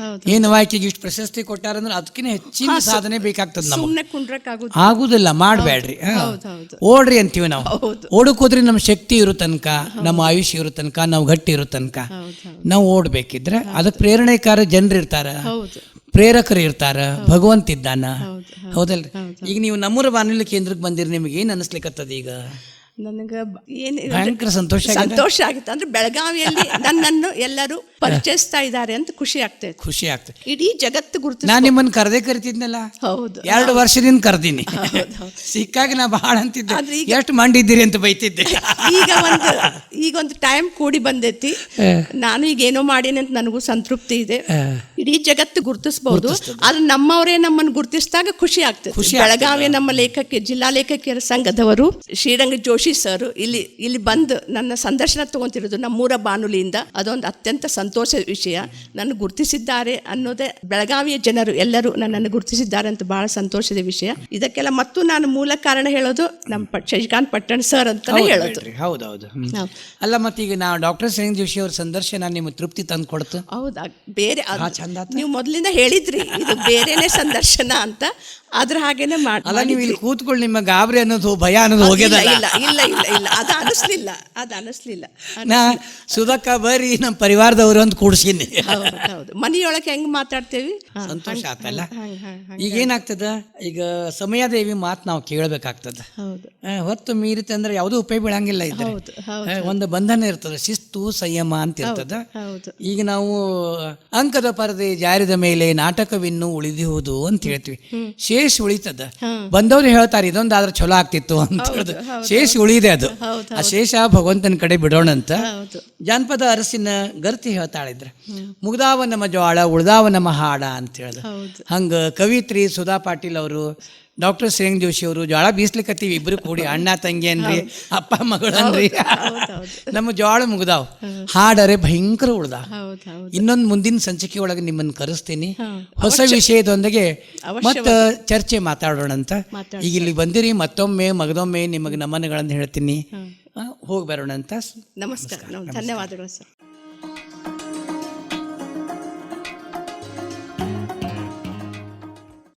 ಹೌದು ಏನು ಆಕೆಗೆ ಇಷ್ಟು ಪ್ರಶಸ್ತಿ ಕೊಟ್ಟಾರಂದ್ರೆ ಅದಕ್ಕಿಂತ ಹೆಚ್ಚಿನ ಸಾಧನೆ ಬೇಕಾಗ್ತದೆ ನಮಗೆ. ಸುಮ್ಮನೆ ಕುಂಡ್ರಕ್ಕಾಗುದು ಆಗುದಿಲ್ಲ ಮಾಡಬೇಡ್ರಿ ಹೌದು ಓಡ್ರಿ ಅಂತೀವಿ ನಾವು. ಓಡಕ್ಕೋದ್ರೆ ಓಡಕ್ ನಮ್ಮ ಶಕ್ತಿ ಇರೋ ತನಕ ನಮ್ಮ ಆಯುಷ್ಯ ಇರೋ ತನಕ ನಾವು ಗಟ್ಟಿ ಇರೋ ತನಕ ನಾವು ಓಡ್ಬೇಕಿದ್ರೆ ಅದಕ್ಕೆ ಪ್ರೇರಣೆಕಾರ ಜನರು ಇರ್ತಾರ. ಪ್ರೇರಕರು ಇರ್ತಾರ. ಭಗವಂತ ಇದ್ದಾನ. ಹೌದು, ಹೌದಲ್ರಿ? ಈಗ ನೀವು ನಮ್ಮೂರ ಬಾನುಲಿ ಕೇಂದ್ರಕ್ಕೆ ಬಂದಿರಿ ನಿಮಗೆ ಏನು ಅನಿಸ್ಲಿಕ್ಕತ್ತದ ಈಗ? ನನಗೆ ಏನು ಭಯಂಕರ ಸಂತೋಷ ಸಂತೋಷ ಆಗಿತ್ತು. ಅಂದ್ರೆ ಬೆಳಗಾವಿಯಲ್ಲಿ ನನ್ನನ್ನು ಎಲ್ಲರೂ ಪರಿಚಯಿಸ್ತಾ ಇದ್ದಾರೆ ಅಂತ ಖುಷಿ ಆಗ್ತದೆ ಖುಷಿ ಆಗ್ತದೆ ಇಡೀ ಜಗತ್ತು ಗುರುತು ನಾನು ನಿಮ್ಮನ್ನ ಕರೆದೇ ಕರಿತಿದ್ನಲ್ಲ? ಹೌದು. ಎರಡು ವರ್ಷದಿಂದ ಕರೆದೀನಿ. ಸಿಕ್ಕಾಗಿ ನಾ ಬಹಳ ಅಂತಿದ್ದೆ. ಎಷ್ಟು ಮಂಡಿದ್ದೀರಿ ಅಂತ ಬೈತಿದ್ದೆ. ಈಗ ಒಂದು ಈಗ ಒಂದು ಟೈಮ್ ಕೂಡಿ ಬಂದೈತಿ. ನಾನು ಈಗ ಏನೋ ಮಾಡೀನಿ ಅಂತ ನನಗೂ ಸಂತೃಪ್ತಿ ಇದೆ. ಇಡೀ ಜಗತ್ತು ಗುರುತಿಸಬಹುದು ಆದ್ರೆ ನಮ್ಮವರೇ ನಮ್ಮನ್ನು ಗುರುತಿಸಿದಾಗ ಖುಷಿ ಆಗ್ತದೆ. ಖುಷಿ ಬೆಳಗಾವಿಯ ನಮ್ಮ ಲೇಖಕಿ ಜಿಲ್ಲಾ ಲೇಖಕಿಯರ ಸಂಘದವರು ಶ್ರೀರಂಗ ಜೋಶಿ ಸರ್ ಇಲ್ಲಿ ಇಲ್ಲಿ ಬಂದು ನನ್ನ ಸಂದರ್ಶನ ತಗೊಂತಿರೋದು ನಮ್ಮೂರ ಬಾನುಲಿಯಿಂದ. ಅದೊಂದು ಅತ್ಯಂತ ಸಂತೋಷ ವಿಷಯ. ನನ್ನ ಗುರುತಿಸಿದ್ದಾರೆ ಅನ್ನೋದೇ ಬೆಳಗಾವಿಯ ಜನರು ಎಲ್ಲರೂ ನನ್ನನ್ನು ಗುರುತಿಸಿದ್ದಾರೆ ಅಂತ ಬಹಳ ಸಂತೋಷದ ವಿಷಯ. ಇದಕ್ಕೆಲ್ಲ ಮತ್ತು ನಾನು ಮೂಲ ಕಾರಣ ಹೇಳೋದು ನಮ್ಮ ಶಶಿಕಾಂತ್ ಪಟ್ಟಣ ಸರ್ ಅಂತಾನೆ ಹೇಳೋದು. ಹೌದೌದು. ಅಲ್ಲ ಮತ್ತೆ ಈಗ ನಾವು ಡಾಕ್ಟರ್ ಶ್ರೇಣ್ ಜೋಶಿ ಅವರ ಸಂದರ್ಶನ ನಿಮಗೆ ತೃಪ್ತಿ ತಂದು ಕೊಡ್ತು? ಹೌದಾ ಬೇರೆ ನೀವು ಮೊದಲಿಂದ ಹೇಳಿದ್ರಿ ಇದು ಬೇರೆನೆ ಸಂದರ್ಶನ ಅಂತ. ಅದ್ರ ಹಾಗೇನೆ ಮಾಡಿ ಅಲ್ಲ ನೀವು ಇಲ್ಲಿ. ಕೂತ್ಕೊಳ್ಳಿ ನಿಮ್ಮ ಗಾಬರಿ ಅನ್ನೋದು ಭಯ ಅನ್ನೋದು ಹೋಗ್ಯದ ಇಲ್ಲ ಇಲ್ಲ ಇಲ್ಲ ಇಲ್ಲ ಅದು ಅನಿಸ್ಲಿಲ್ಲ ಅದು ಅನಿಸ್ಲಿಲ್ಲ. ನಾ ಸುಧಕ್ಕ ಬರ್ರಿ ನಮ್ಮ ಪರಿವಾರದವರು ಅಂತ ಕೂಡ್ಸೀನಿ. ಹೌದು ಮನೆಯೊಳಗೆ ಹೆಂಗ್ ಮಾತಾಡ್ತೇವಿ? ಸಂತೋಷ ಆಗ್ತಲ್ಲ ಆತಲ್ಲ. ಈಗ ಏನಾಗ್ತದ? ಈಗ ಸಮಯದೇವಿ ಮಾತು ನಾವು ಕೇಳಬೇಕಾಗ್ತದ. ಹೊತ್ತು ಮೀರಿತೆ ಅಂದ್ರೆ ಯಾವುದೂ ಉಪಯೋಗ ಬೀಳಂಗಿಲ್ಲ ಇದ್ರೆ ಒಂದು ಬಂಧನ ಇರ್ತದೆ ಶಿಸ್ತು ಸಂಯಮ ಅಂತ ಇರ್ತದ ಈಗ ನಾವು ಅಂಕದ ಪರದೆ ಜಾರಿದ ಮೇಲೆ ನಾಟಕವಿನ್ನು ಉಳಿದಿಹುದು ಅಂತ ಹೇಳ್ತೀವಿ. ಶೇಷ ಉಳಿತದ. ಬಂದವರು ಹೇಳ್ತಾರೆ ಇದೊಂದಾದ್ರೆ ಚಲೋ ಆಗ್ತಿತ್ತು ಅಂತ ಹೇಳುದು. ಶೇಷ ಉಳಿದೆ ಅದು. ಆ ಶೇಷ ಭಗವಂತನ ಕಡೆ ಬಿಡೋಣ ಅಂತ ಜಾನಪದ ಅರಸಿನ ಗರ್ತಿ ಹೇಳ್ತಾಳಿದ್ರ ಮುಗ್ದಾವ ನಮ್ಮ ಜ್ವಾಳ ಉಳ್ದಾವ ನಮ್ಮ ಹಾಡ ಅಂತ ಹೇಳ್ದ. ಹಂಗ ಕವಿತ್ರಿ ಸುಧಾ ಪಾಟೀಲ್ ಅವರು ಡಾಕ್ಟರ್ ಸೇಂಗ್ ಜೋಶಿ ಅವರು ಜೋಳ ಬೀಸ್ಲಿಕತ್ತೀವಿ ಇಬ್ರು ಕೂಡಿ ಅಣ್ಣ ತಂಗಿ ಅನ್ರಿ ಅಪ್ಪ ಮಗಳನ್ರಿ ನಮ್ಮ ಜೋಳ ಮುಗ್ದಾವ್. ಹಾಡರೆ ಭಯಂಕರ ಉಳ್ದ ಇನ್ನೊಂದು ಮುಂದಿನ ಸಂಚಿಕೆ ಒಳಗೆ ನಿಮ್ಮನ್ನು ಕರೆಸ್ತೀನಿ. ಹೊಸ ವಿಷಯದೊಂದಿಗೆ ಮತ್ತೆ ಚರ್ಚೆ ಮಾತಾಡೋಣ ಅಂತ. ಈಗ ಇಲ್ಲಿ ಬಂದಿರಿ ಮತ್ತೊಮ್ಮೆ ಮಗದೊಮ್ಮೆ ನಿಮಗೆ ನಮನಗಳನ್ನು ಹೇಳ್ತೀನಿ. ಹೋಗಿ ಬರೋಣ ಅಂತ. ನಮಸ್ಕಾರ. ನಮ್- ಧನ್ಯವಾದಗಳು ಸರ್.